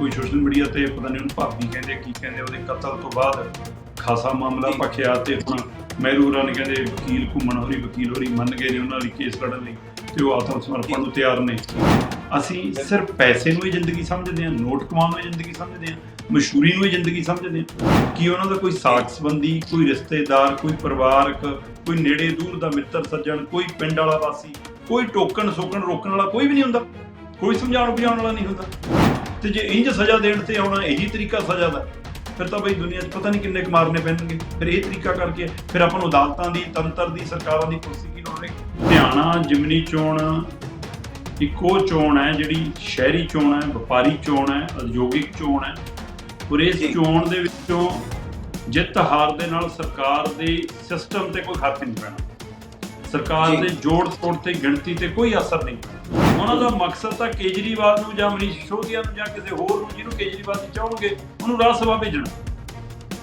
ਕੋਈ social media ਤੇ ਪਤਾ ਨਹੀਂ ਉਹਨੂੰ ਭਾਬੀ ਕਹਿੰਦੇ ਕੀ ਕਹਿੰਦੇ ਉਹਦੇ ਕਤਲ ਤੋਂ ਬਾਅਦ ਖਾਸਾ ਮਾਮਲਾ ਜੀ। ਭਖਿਆ ਤੇ ਹੁਣ ਮਹਿਰੂਰਾਂ ਨੇ ਕਹਿੰਦੇ ਵਕੀਲ ਘੁੰਮਣ ਹੋਰੀ ਵਕੀਲ ਹੋਰੀ ਮੰਨ ਗਏ ਨੇ ਉਹਨਾਂ ਲਈ ਕੇਸ ਲੜਨ ਲਈ ਤੇ ਉਹ ਆਤਮ ਸਮਰਪਣ ਨੂੰ ਤਿਆਰ ਨੇ। ਅਸੀਂ ਸਿਰਫ ਪੈਸੇ ਨੂੰ ਹੀ ਜ਼ਿੰਦਗੀ ਸਮਝਦੇ ਹਾਂ ਨੋਟ ਕਮਾਉਣ ਨੂੰ ਜ਼ਿੰਦਗੀ ਸਮਝਦੇ ਹਾਂ ਮਸ਼ਹੂਰੀ ਨੂੰ ਹੀ ਜ਼ਿੰਦਗੀ ਸਮਝਦੇ ਹਾਂ। ਕੀ ਉਹਨਾਂ ਦਾ ਕੋਈ ਸਾਕ ਸੰਬੰਧੀ ਕੋਈ ਰਿਸ਼ਤੇਦਾਰ ਕੋਈ ਪਰਿਵਾਰਕ ਕੋਈ ਨੇੜੇ ਦੂਰ ਦਾ ਮਿੱਤਰ ਸੱਜਣ ਕੋਈ ਪਿੰਡ ਵਾਲਾ ਵਾਸੀ ਕੋਈ ਟੋਕਣ ਸੋਕਣ ਰੋਕਣ ਵਾਲਾ ਕੋਈ ਵੀ ਨਹੀਂ ਹੁੰਦਾ। ਕੋਈ ਸਮਝਾਉਣ ਬੁਝਾਉਣ ਵਾਲਾ ਨਹੀਂ ਹੁੰਦਾ। ਤੇ ਜੇ ਇੰਜ ਸਜ਼ਾ ਦੇਣ ਤੇ ਆਉਣਾ ਇਹੀ ਤਰੀਕਾ ਸਜ਼ਾ ਦਾ। ਫਿਰ ਤਾਂ ਬਈ ਦੁਨੀਆ 'ਚ ਪਤਾ ਨਹੀਂ ਕਿੰਨੇ ਕੁ ਮਾਰਨੇ ਪੈਣਗੇ। ਫਿਰ ਇਹ ਤਰੀਕਾ ਕਰਕੇ ਫਿਰ ਆਪਾਂ ਨੂੰ ਅਦਾਲਤਾਂ ਦੀ ਤੰਤਰ ਦੀ ਸਰਕਾਰਾਂ ਦੀ ਕੁਰਸੀ ਕੀ ਲੋੜ ਹੈ ਧਿਆਣਾ ਜਿਮਨੀ ਚੋਣ ਇੱਕੋ ਚੋਣ ਹੈ ਜਿਹੜੀ ਸ਼ਹਿਰੀ ਚੋਣ ਹੈ ਵਪਾਰੀ ਚੋਣ ਹੈ ਉਦਯੋਗਿਕ ਚੋਣ ਹੈ। ਔਰ ਇਸ। ਚੋਣ ਦੇ ਵਿੱਚੋਂ ਜਿੱਤ ਹਾਰ ਦੇ ਨਾਲ ਸਰਕਾਰ ਦੇ ਸਿਸਟਮ ਤੇ ਕੋਈ ਹੱਥ ਨਹੀਂ ਪੈਣਾ। ਸਰਕਾਰ। ਦੇ ਜੋੜ ਤੋੜ ਤੇ ਗਿਣਤੀ ਤੇ ਕੋਈ ਅਸਰ ਨਹੀਂ। ਉਹਨਾਂ ਦਾ ਮਕਸਦ ਤਾਂ ਕੇਜਰੀਵਾਲ ਨੂੰ ਜਾਂ ਮਨੀਸ਼ ਸਿਸੋਦੀਆ ਨੂੰ ਜਾਂ ਕਿਸੇ ਹੋਰ ਨੂੰ ਜਿਹਨੂੰ ਕੇਜਰੀਵਾਲ ਜੀ ਚਾਹਣਗੇ ਉਹਨੂੰ ਰਾਜ ਸਭਾ ਭੇਜਣਾ।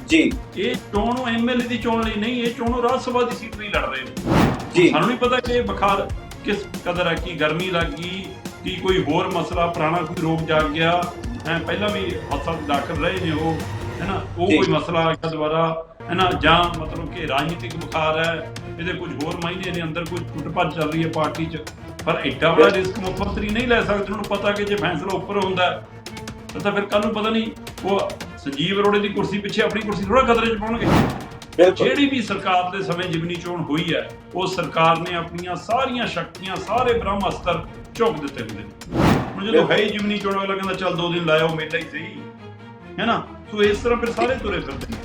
ਜੀ। ਇਹ ਚੋਣ ਨੂੰ ਐਮਐਲਏ ਦੀ ਚੋਣ ਲਈ ਨਹੀਂ ਇਹ ਚੋਣ ਨੂੰ ਰਾਜ ਸਭਾ ਦੀ ਸੀਟ ਲਈ ਲੜ ਰਹੇ ਨੇ। ਜੀ। ਸਾਨੂੰ ਨਹੀਂ ਪਤਾ ਕਿ ਇਹ ਬੁਖਾਰ ਕਿਸ ਕਦਰ ਹੈ ਕੀ ਗਰਮੀ ਲੱਗ ਗਈ ਕੀ ਕੋਈ ਹੋਰ ਮਸਲਾ ਪੁਰਾਣਾ ਕੋਈ ਰੋਗ ਜਾਗ ਗਿਆ ਹੈ ਪਹਿਲਾਂ ਵੀ ਹਸਪਤਾਲ ਦਾਖਲ ਰਹੇ ਨੇ ਉਹ ਹੈ ਨਾ ਉਹ। ਕੋਈ ਮਸਲਾ ਆ ਗਿਆ ਦੁਬਾਰਾ ਹੈ ਨਾ ਜਾਂ ਮਤਲਬ ਕਿ ਰਾਜਨੀਤਿਕ ਬੁਖਾਰ ਹੈ ਇਹਦੇ ਕੁਝ ਹੋਰ ਮਾਇਨੇ ਨੇ ਅੰਦਰ ਕੁਝ ਟੁੱਟ ਭੱਜ ਚੱਲ ਰਹੀ ਹੈ ਪਾਰਟੀ 'ਚ। ਪਰ ਐਡਾ ਬੜਾ ਰਿਸਕ ਮੁੱਖ ਮੰਤਰੀ ਨਹੀਂ ਲੈ ਸਕਦੇ ਉਹਨੂੰ ਪਤਾ ਕਿ ਜੇ ਫੈਸਲਾ ਉੱਪਰ ਹੁੰਦਾ ਤਾਂ ਫਿਰ ਕੱਲ ਨੂੰ ਪਤਾ ਨਹੀਂ ਉਹ ਸੰਜੀਵ ਅਰੋੜੇ ਦੀ ਕੁਰਸੀ ਪਿੱਛੇ ਆਪਣੀ ਕੁਰਸੀ ਥੋੜਾ ਖਤਰੇ 'ਚ ਪਾਉਣਗੇ। ਜਿਹੜੀ ਵੀ ਸਰਕਾਰ ਦੇ ਸਮੇਂ ਜਿਮਨੀ ਚੋਣ ਹੋਈ ਹੈ ਉਹ ਸਰਕਾਰ ਨੇ ਆਪਣੀਆਂ ਸਾਰੀਆਂ ਸ਼ਕਤੀਆਂ ਸਾਰੇ ਬ੍ਰਹਮ ਅਸਤਰ ਝੋਕ ਦਿੱਤੇ ਹੁੰਦੇ ਨੇ। ਹੁਣ ਜਦੋਂ ਹੈ ਹੀ ਜਿਮਨੀ ਚੋਣ ਵਾਲਾ ਕਹਿੰਦਾ ਚੱਲ ਦੋ ਦਿਨ ਲਾਇਓ ਮੇਲਾ ਹੀ ਸਹੀ। ਹੈ ਨਾ? ਸੋ ਇਸ ਤਰ੍ਹਾਂ ਫਿਰ ਸਾਰੇ ਤੁਰੇ ਫਿਰਦੇ ਨੇ।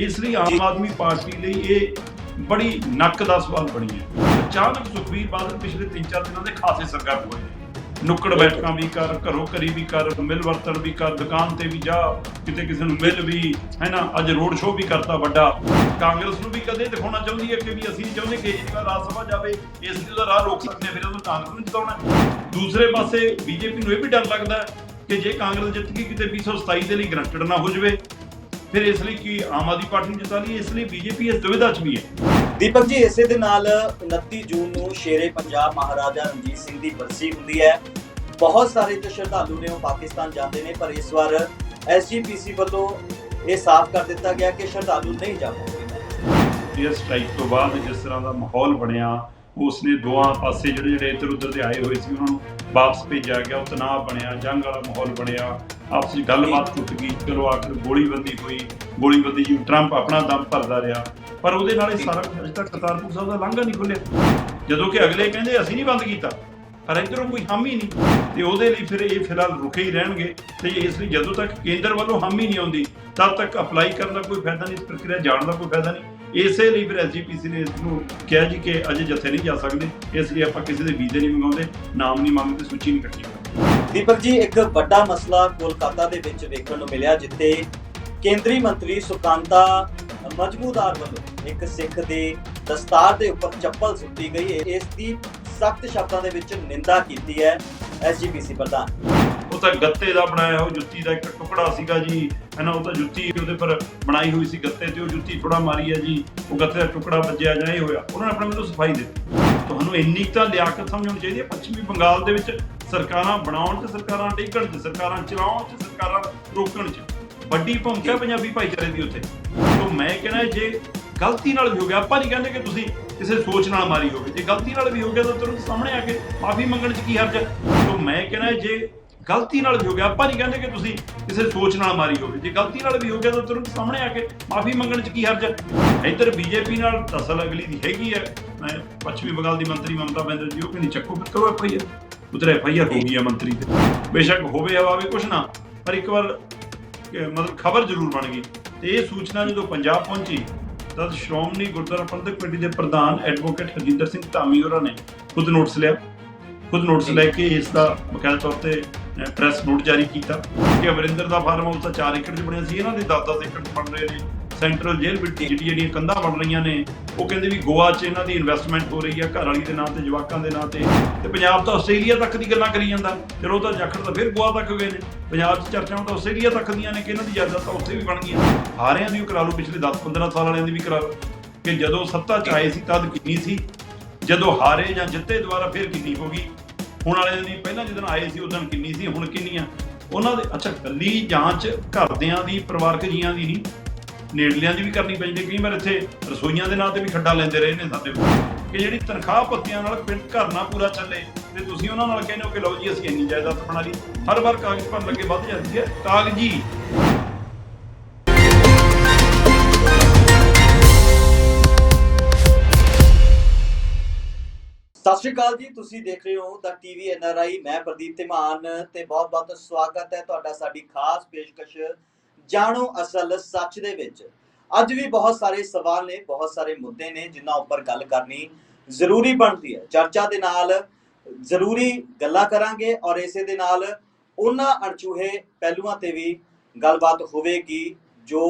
ਇਸ ਲਈ ਆਮ। ਆਦਮੀ ਪਾਰਟੀ ਲਈ ਇਹ ਬੜੀ ਨੱਕ ਦਾ ਸਵਾਲ ਬਣੀ ਹੈ। ਅਚਾਨਕ ਸੁਖਬੀਰ ਬਾਦਲ ਪਿਛਲੇ 3-4 ਦਿਨਾਂ ਦੇ ਖਾਸੇ ਸਰਗਰਮ ਹੋਏ ਨੁੱਕੜ ਬੈਠਕਾਂ ਵੀ ਕਰ ਘਰੋਂ ਘਰੀ ਵੀ ਕਰ ਮਿਲ ਵਰਤਣ ਵੀ ਕਰ ਦੁਕਾਨ ਤੇ ਵੀ ਜਾ ਕਿਤੇ ਕਿਸੇ ਨੂੰ ਮਿਲ ਵੀ ਹੈ ਨਾ? ਅੱਜ ਰੋਡ ਸ਼ੋਅ ਵੀ ਕਰਤਾ ਵੱਡਾ। ਕਾਂਗਰਸ ਨੂੰ ਵੀ ਕਦੇ ਦਿਖਾਉਣਾ ਚਾਹੁੰਦੀ ਹੈ ਕਿ ਵੀ ਅਸੀਂ ਨਹੀਂ ਚਾਹੁੰਦੇ ਕਿ ਕੇਜਰੀਵਾਲ ਰਾਜ ਸਭਾ ਜਾਵੇ ਇਸ ਉਹਦਾ ਰਾਹ ਰੋਕ ਸਕਦੇ ਫਿਰ ਉਹਨੂੰ ਕਾਂਗਰਸ ਨੂੰ ਜਿਤਾਉਣਾ। ਦੂਸਰੇ ਪਾਸੇ ਬੀਜੇਪੀ ਨੂੰ ਇਹ ਵੀ ਡਰ ਲੱਗਦਾ ਕਿ ਜੇ ਕਾਂਗਰਸ ਜਿੱਤ ਗਈ ਕਿਤੇ 227 ਦੇ ਲਈ ਗਰੰਟਡ ਨਾ ਹੋ ਜਾਵੇ ਫਿਰ ਇਸ ਲਈ ਕੀ ਆਮ ਆਦਮੀ ਪਾਰਟੀ ਨੂੰ ਜਿਤਾ ਲਈ ਇਸ ਲਈ ਬੀਜੇਪੀ ਇਸ ਦੁਵਿਧਾ 'ਚ ਵੀ ਹੈ। ਦੀਪਕ ਜੀ ਇਸੇ ਦੇ ਨਾਲ 29 ਜੂਨ ਨੂੰ ਸ਼ੇਰੇ ਪੰਜਾਬ ਮਹਾਰਾਜਾ ਰਣਜੀਤ ਸਿੰਘ ਦੀ ਬਰਸੀ ਹੁੰਦੀ ਹੈ। ਬਹੁਤ ਸਾਰੇ ਜੋ ਸ਼ਰਧਾਲੂ ਨੇ ਉਹ ਪਾਕਿਸਤਾਨ ਜਾਂਦੇ ਨੇ ਪਰ ਇਸ ਵਾਰ ਐਸਜੀਪੀਸੀ ਵੱਲੋਂ ਇਹ ਸਾਫ਼ ਕਰ ਦਿੱਤਾ ਗਿਆ ਕਿ ਸ਼ਰਧਾਲੂ ਨਹੀਂ ਜਾ ਪਾਉਣਗੇ ਏਅਰ ਸਟ੍ਰਾਈਕ ਤੋਂ ਬਾਅਦ ਜਿਸ ਤਰ੍ਹਾਂ ਦਾ ਮਾਹੌਲ ਬਣਿਆ ਉਸਨੇ ਦੋਹਾਂ ਪਾਸੇ ਜਿਹੜੇ ਜਿਹੜੇ ਇੱਧਰ ਉੱਧਰ ਦੇ ਆਏ ਹੋਏ ਸੀ, ਉਹਨਾਂ ਨੂੰ ਵਾਪਸ ਭੇਜਿਆ ਗਿਆ। ਉਹ ਤਣਾਅ ਬਣਿਆ, ਜੰਗ ਵਾਲਾ ਮਾਹੌਲ ਬਣਿਆ। ਆਪਸ ਵਿੱਚ ਗੱਲਬਾਤ ਟੁੱਟ ਗਈ। ਚਲੋ, ਆਖਰ ਗੋਲੀਬੰਦੀ ਹੋਈ। ਗੋਲੀਬੰਦੀ ਜੀ, ਟਰੰਪ ਆਪਣਾ ਦਮ ਭਰਦਾ ਰਿਹਾ। ਪਰ ਉਹਦੇ ਨਾਲ ਇਹ ਸਾਰਾ ਕੁਝ ਅਜੇ ਤੱਕ ਕਰਤਾਰਪੁਰ ਸਾਹਿਬ ਦਾ ਲਾਂਘਾ ਨਹੀਂ ਖੁੱਲਿਆ। ਜਦੋਂ ਕਿ ਅਗਲੇ ਕਹਿੰਦੇ, ਅਸੀਂ ਨਹੀਂ ਬੰਦ ਕੀਤਾ। ਪਰ ਇੱਧਰੋਂ ਕੋਈ ਹਾਮੀ ਨਹੀਂ। ਤੇ ਉਹਦੇ ਲਈ ਫਿਰ ਇਹ ਫਿਲਹਾਲ ਰੁਕੇ ਹੀ ਰਹਿਣਗੇ। ਤੇ ਇਸ ਲਈ ਜਦੋਂ ਤੱਕ ਕੇਂਦਰ ਵੱਲੋਂ ਹਾਮੀ ਨਹੀਂ ਆਉਂਦੀ, ਤਦ ਤੱਕ ਅਪਲਾਈ ਕਰਨ ਦਾ ਕੋਈ ਫਾਇਦਾ ਨਹੀਂ, ਇਸ ਪ੍ਰਕਿਰਿਆ ਜਾਣ ਦਾ ਕੋਈ ਫਾਇਦਾ ਨਹੀਂ। ਇਸੇ ਲਈ ਫਿਰ ਐਸਜੀਪੀਸੀ ਨੇ ਇਸ ਨੂੰ ਕਿਹਾ ਜੀ ਕਿ ਅਜੇ ਜੱਥੇ ਨਹੀਂ ਜਾ ਸਕਦੇ, ਇਸ ਲਈ ਆਪਾਂ ਕਿਸੇ ਦੇ ਵੀਜ਼ੇ ਨਹੀਂ ਮੰਗਾਉਂਦੇ, ਨਾਮ ਨਹੀਂ ਮੰਗਦੇ, ਸੂਚੀ ਨਹੀਂ ਕੱਟੀ ਦੀਪਕ ਜੀ, ਇੱਕ ਵੱਡਾ ਮਸਲਾ ਕੋਲਕਾਤਾ ਦੇ ਵਿੱਚ ਵੇਖਣ ਨੂੰ ਮਿਲਿਆ, ਜਿੱਥੇ ਕੇਂਦਰੀ ਮੰਤਰੀ ਸੁਕਾਂਤਾ ਮਜਮੂਦਾਰ ਵੱਲੋਂ ਇੱਕ ਸਿੱਖ ਦੇ ਦਸਤਾਰ ਦੇ ਉੱਪਰ ਚੱਪਲ ਸੁੱਟੀ ਗਈ। ਇਸ ਦੀ ਸਖਤ ਸ਼ਬਦਾਂ ਦੇ ਵਿੱਚ ਨਿੰਦਾ ਕੀਤੀ ਹੈ ਐਸਜੀਪੀਸੀ ਪ੍ਰਧਾਨ। ਉਹ ਤਾਂ ਗੱਤੇ ਦਾ ਬਣਾਇਆ ਉਹ ਜੁੱਤੀ ਦਾ ਇੱਕ ਟੁਕੜਾ ਸੀਗਾ ਜੀ। ਹਨਾ, ਉਹ ਤਾਂ ਜੁੱਤੀ ਉਹਦੇ ਪਰ ਬਣਾਈ ਹੋਈ ਸੀ ਗੱਤੇ ਤੇ, ਉਹ ਜੁੱਤੀ ਥੋੜਾ ਮਾਰੀ ਹੈ ਜੀ। ਉਹ ਗੱਤੇ ਦਾ ਟੁਕੜਾ ਵੱਜਿਆ ਜਾਂ ਇਹ ਹੋਇਆ, ਉਹਨਾਂ ਨੇ ਆਪਣੇ ਵੱਲੋਂ ਸਫ਼ਾਈ ਦਿੱਤੀ। ਤੁਹਾਨੂੰ ਇੰਨੀ ਤਾਂ ਲਿਆਕਤ ਸਮਝਣੀ ਚਾਹੀਦੀ ਹੈ। ਪੱਛਮੀ ਬੰਗਾਲ ਦੇ ਵਿੱਚ ਸਰਕਾਰਾਂ ਬਣਾਉਣ ਤੇ ਸਰਕਾਰਾਂ ਡੇਗਣ ਤੇ ਸਰਕਾਰਾਂ ਚਲਾਉਣ ਤੇ ਸਰਕਾਰਾਂ ਰੋਕਣ ਚ ਵੱਡੀ ਭੂਮਿਕਾ ਪੰਜਾਬੀ ਭਾਈਚਾਰੇ ਦੀ ਉੱਥੇ। ਤੋਂ ਮੈਂ ਕਹਿੰਦਾ ਜੇ ਗਲਤੀ ਨਾਲ ਵੀ ਹੋ ਗਿਆ, ਆਪਾਂ ਨਹੀਂ ਕਹਿੰਦੇ ਕਿ ਤੁਸੀਂ ਕਿਸੇ ਸੋਚ ਨਾਲ ਮਾਰੀ ਹੋਵੇ। ਜੇ ਗਲਤੀ ਨਾਲ ਵੀ ਹੋ ਗਿਆ ਤਾਂ ਤੁਰੰਤ ਸਾਹਮਣੇ ਆ ਕੇ ਮਾਫੀ ਮੰਗਣ ਚ ਕੀ ਹਰਜ ਹੈ? ਤੋਂ ਮੈਂ ਕਹਿੰਦਾ ਜੇ ਗਲਤੀ ਨਾਲ ਵੀ ਹੋ ਗਿਆ। ਆਪਾਂ ਨਹੀਂ ਕਹਿੰਦੇ ਕਿ ਤੁਸੀਂ ਕਿਸੇ ਸੋਚ ਨਾਲ ਮਾਰੀ ਹੋਵੇ। ਜੇ ਗਲਤੀ ਨਾਲ ਵੀ ਹੋ ਗਿਆ ਤਾਂ ਤੁਰੰਤ ਸਾਹਮਣੇ ਆ ਕੇ ਮਾਫੀ ਮੰਗਣ ਚ ਕੀ ਹਰਜ ਹੈ? ਇੱਧਰ ਬੀਜੇਪੀ ਨਾਲ ਤਸਲ ਅਗਲੀ ਦੀ ਹੈਗੀ ਹੈ। ਮੈਂ ਪੱਛਮੀ ਬੰਗਾਲ ਦੀ ਮੰਤਰੀ ਮਮਤਾ ਬੈਨਰਜੀ, ਉਹ ਕਹਿੰਦੀ ਚੱਕੋ ਫਿਰ ਕਰੋ ਐਫ ਆਈ ਆਰ ਉਧਰ ਐਫ ਆਈ ਆਰ ਹੋ ਗਈ ਹੈ ਮੰਤਰੀ ਤੇ। ਬੇਸ਼ੱਕ ਹੋਵੇ ਹਵਾਵੇ ਕੁਛ ਨਾ, ਪਰ ਇੱਕ ਵਾਰ ਮਤਲਬ ਖਬਰ ਜ਼ਰੂਰ ਬਣ ਗਈ। ਤੇ ਇਹ ਸੂਚਨਾ ਜਦੋਂ ਪੰਜਾਬ ਪਹੁੰਚੀ, ਤਦ ਸ਼੍ਰੋਮਣੀ ਗੁਰਦੁਆਰਾ ਪ੍ਰਬੰਧਕ ਕਮੇਟੀ ਦੇ ਪ੍ਰਧਾਨ ਐਡਵੋਕੇਟ ਹਰਜਿੰਦਰ ਸਿੰਘ ਧਾਮੀ ਹੋਰਾਂ ਨੇ ਖੁਦ ਨੋਟਿਸ ਲਿਆ। ਖੁਦ ਨੋਟਿਸ ਲੈ ਕੇ ਇਸ ਦਾ ਬਕਾਇਦਾ ਤੌਰ ਤੇ ਪ੍ਰੈਸ ਨੋਟ ਜਾਰੀ ਕੀਤਾ। ਕਿ ਅਮਰਿੰਦਰ ਦਾ ਫਾਰਮ ਹਾਊਸ ਤਾਂ 4 ਏਕੜ 'ਚ ਬਣਿਆ ਸੀ। ਇਹਨਾਂ ਦੇ 10-10 ਏਕੜ 'ਚ ਬਣ ਰਹੇ ਨੇ। ਸੈਂਟਰਲ ਜੇਲ੍ਹ ਵਿੱਚ ਜਿਹੜੀ ਜਿਹੜੀਆਂ ਕੰਧਾਂ ਬਣ ਰਹੀਆਂ ਨੇ, ਉਹ ਕਹਿੰਦੇ ਵੀ ਗੋਆ 'ਚ ਇਹਨਾਂ ਦੀ ਇਨਵੈਸਟਮੈਂਟ ਹੋ ਰਹੀ ਹੈ ਘਰ ਵਾਲੀ ਦੇ ਨਾਂ ਤੇ, ਜਵਾਕਾਂ ਦੇ ਨਾਂ ਤੇ। ਤੇ ਪੰਜਾਬ ਤਾਂ ਆਸਟ੍ਰੇਲੀਆ ਤੱਕ ਦੀ ਗੱਲਾਂ ਕਰੀ ਜਾਂਦਾ। ਚਲੋ ਉਹ ਤਾਂ ਜਾਖੜ ਤਾਂ ਫਿਰ ਗੋਆ ਤੱਕ ਗਏ ਨੇ। ਪੰਜਾਬ 'ਚ ਚਰਚਾਵਾਂ ਤਾਂ ਆਸਟ੍ਰੇਲੀਆ ਤੱਕ ਦੀਆਂ ਨੇ ਕਿ ਇਹਨਾਂ ਦੀ ਜਾਇਦਾਦ ਤਾਂ ਉੱਥੇ ਵੀ ਬਣ ਗਈਆਂ। ਹਾਰਿਆਂ ਦੀ ਵੀ ਕਰਾ ਲਓ, ਪਿਛਲੇ 10-15 ਸਾਲ ਵਾਲਿਆਂ ਦੀ ਵੀ ਕਰਾ ਲਓ। ਕਿ ਜਦੋਂ ਸੱਤਾ 'ਚ ਆਏ ਸੀ ਤਦ ਕਿੰਨੀ ਸੀ? ਜਦੋਂ ਹਾਰੇ ਜਾਂ ਜਿੱਤੇ ਦੁਬਾਰਾ ਫਿਰ ਕਿੰਨੀ ਹੋ ਗਈ? ਹੁਣ ਵਾਲਿਆਂ ਦੀ, ਪਹਿਲਾਂ ਜਦੋਂ ਆਏ ਸੀ ਉਦੋਂ ਕਿੰਨੀ ਸੀ, ਹੁਣ ਕਿੰਨੀ ਆ? ਉਹਨਾਂ ਦੇ ਅੱਛਾ ਕੱਲੀ ਜਾਂਚ ਘਰਦਿਆਂ ਦੀ, ਪਰਿਵਾਰਕ ਜੀਆਂ ਦੀ ਨਹੀਂ। ਨੇੜਲਿਆਂ ਦੀ ਵੀ ਕਰਨੀ ਪੈਂਦੀ ਕਈ ਵਾਰ ਇੱਥੇ ਰਸੋਈਆਂ ਦੇ ਨਾਂ ਤੇ ਵੀ ਖੱਡਾ ਲੈਂਦੇ ਰਹੇ ਨੇ ਸਾਡੇ ਕੋਲ। ਕਿ ਜਿਹੜੀ ਤਨਖਾਹ ਪੱਤੀਆਂ ਨਾਲ ਪਿੰਡ ਘਰ ਨਾ ਪੂਰਾ ਚੱਲੇ। ਤੇ ਤੁਸੀਂ ਉਹਨਾਂ ਨਾਲ ਕਹਿੰਦੇ ਹੋ ਕਿ ਲਓ ਜੀ, ਅਸੀਂ ਇੰਨੀ ਜਾਇਦਾਦ ਬਣਾ ਲਈ। ਹਰ ਵਾਰ ਕਾਗਜ਼ ਭਰਨ ਲੱਗੇ ਵੱਧ ਜਾਂਦੀ ਹੈ। ਕਾਗਜ਼ੀ ਸ਼੍ਰੀ ਅਕਾਲ ਜੀ, ਤੁਸੀਂ ਦੇਖ ਰਹੇ ਹੋ ਦਾ ਟੀਵੀ ਐਨਆਰਆਈ ਮੈਂ ਪ੍ਰਦੀਪ ਧੀਮਾਨ ਤੇ ਬਹੁਤ-ਬਹੁਤ ਸਵਾਗਤ ਹੈ ਤੁਹਾਡਾ ਸਾਡੀ ਖਾਸ ਪੇਸ਼ਕਸ਼ ਜਾਣੋ ਅਸਲ ਸੱਚ ਦੇ ਵਿੱਚ। ਅੱਜ ਵੀ ਬਹੁਤ ਸਾਰੇ ਸਵਾਲ ਨੇ, ਬਹੁਤ ਸਾਰੇ ਮੁੱਦੇ ਨੇ ਜਿਨ੍ਹਾਂ ਉੱਪਰ ਗੱਲ ਕਰਨੀ ਜ਼ਰੂਰੀ ਬਣਦੀ ਹੈ। ਚਰਚਾ ਦੇ ਨਾਲ ਜ਼ਰੂਰੀ ਗੱਲਾਂ ਕਰਾਂਗੇ ਔਰ ਇਸੇ ਦੇ ਨਾਲ ਉਹਨਾਂ ਅਣਚੂਹੇ ਪਹਿਲੂਆਂ ਤੇ ਵੀ ਗੱਲਬਾਤ ਹੋਵੇਗੀ ਜੋ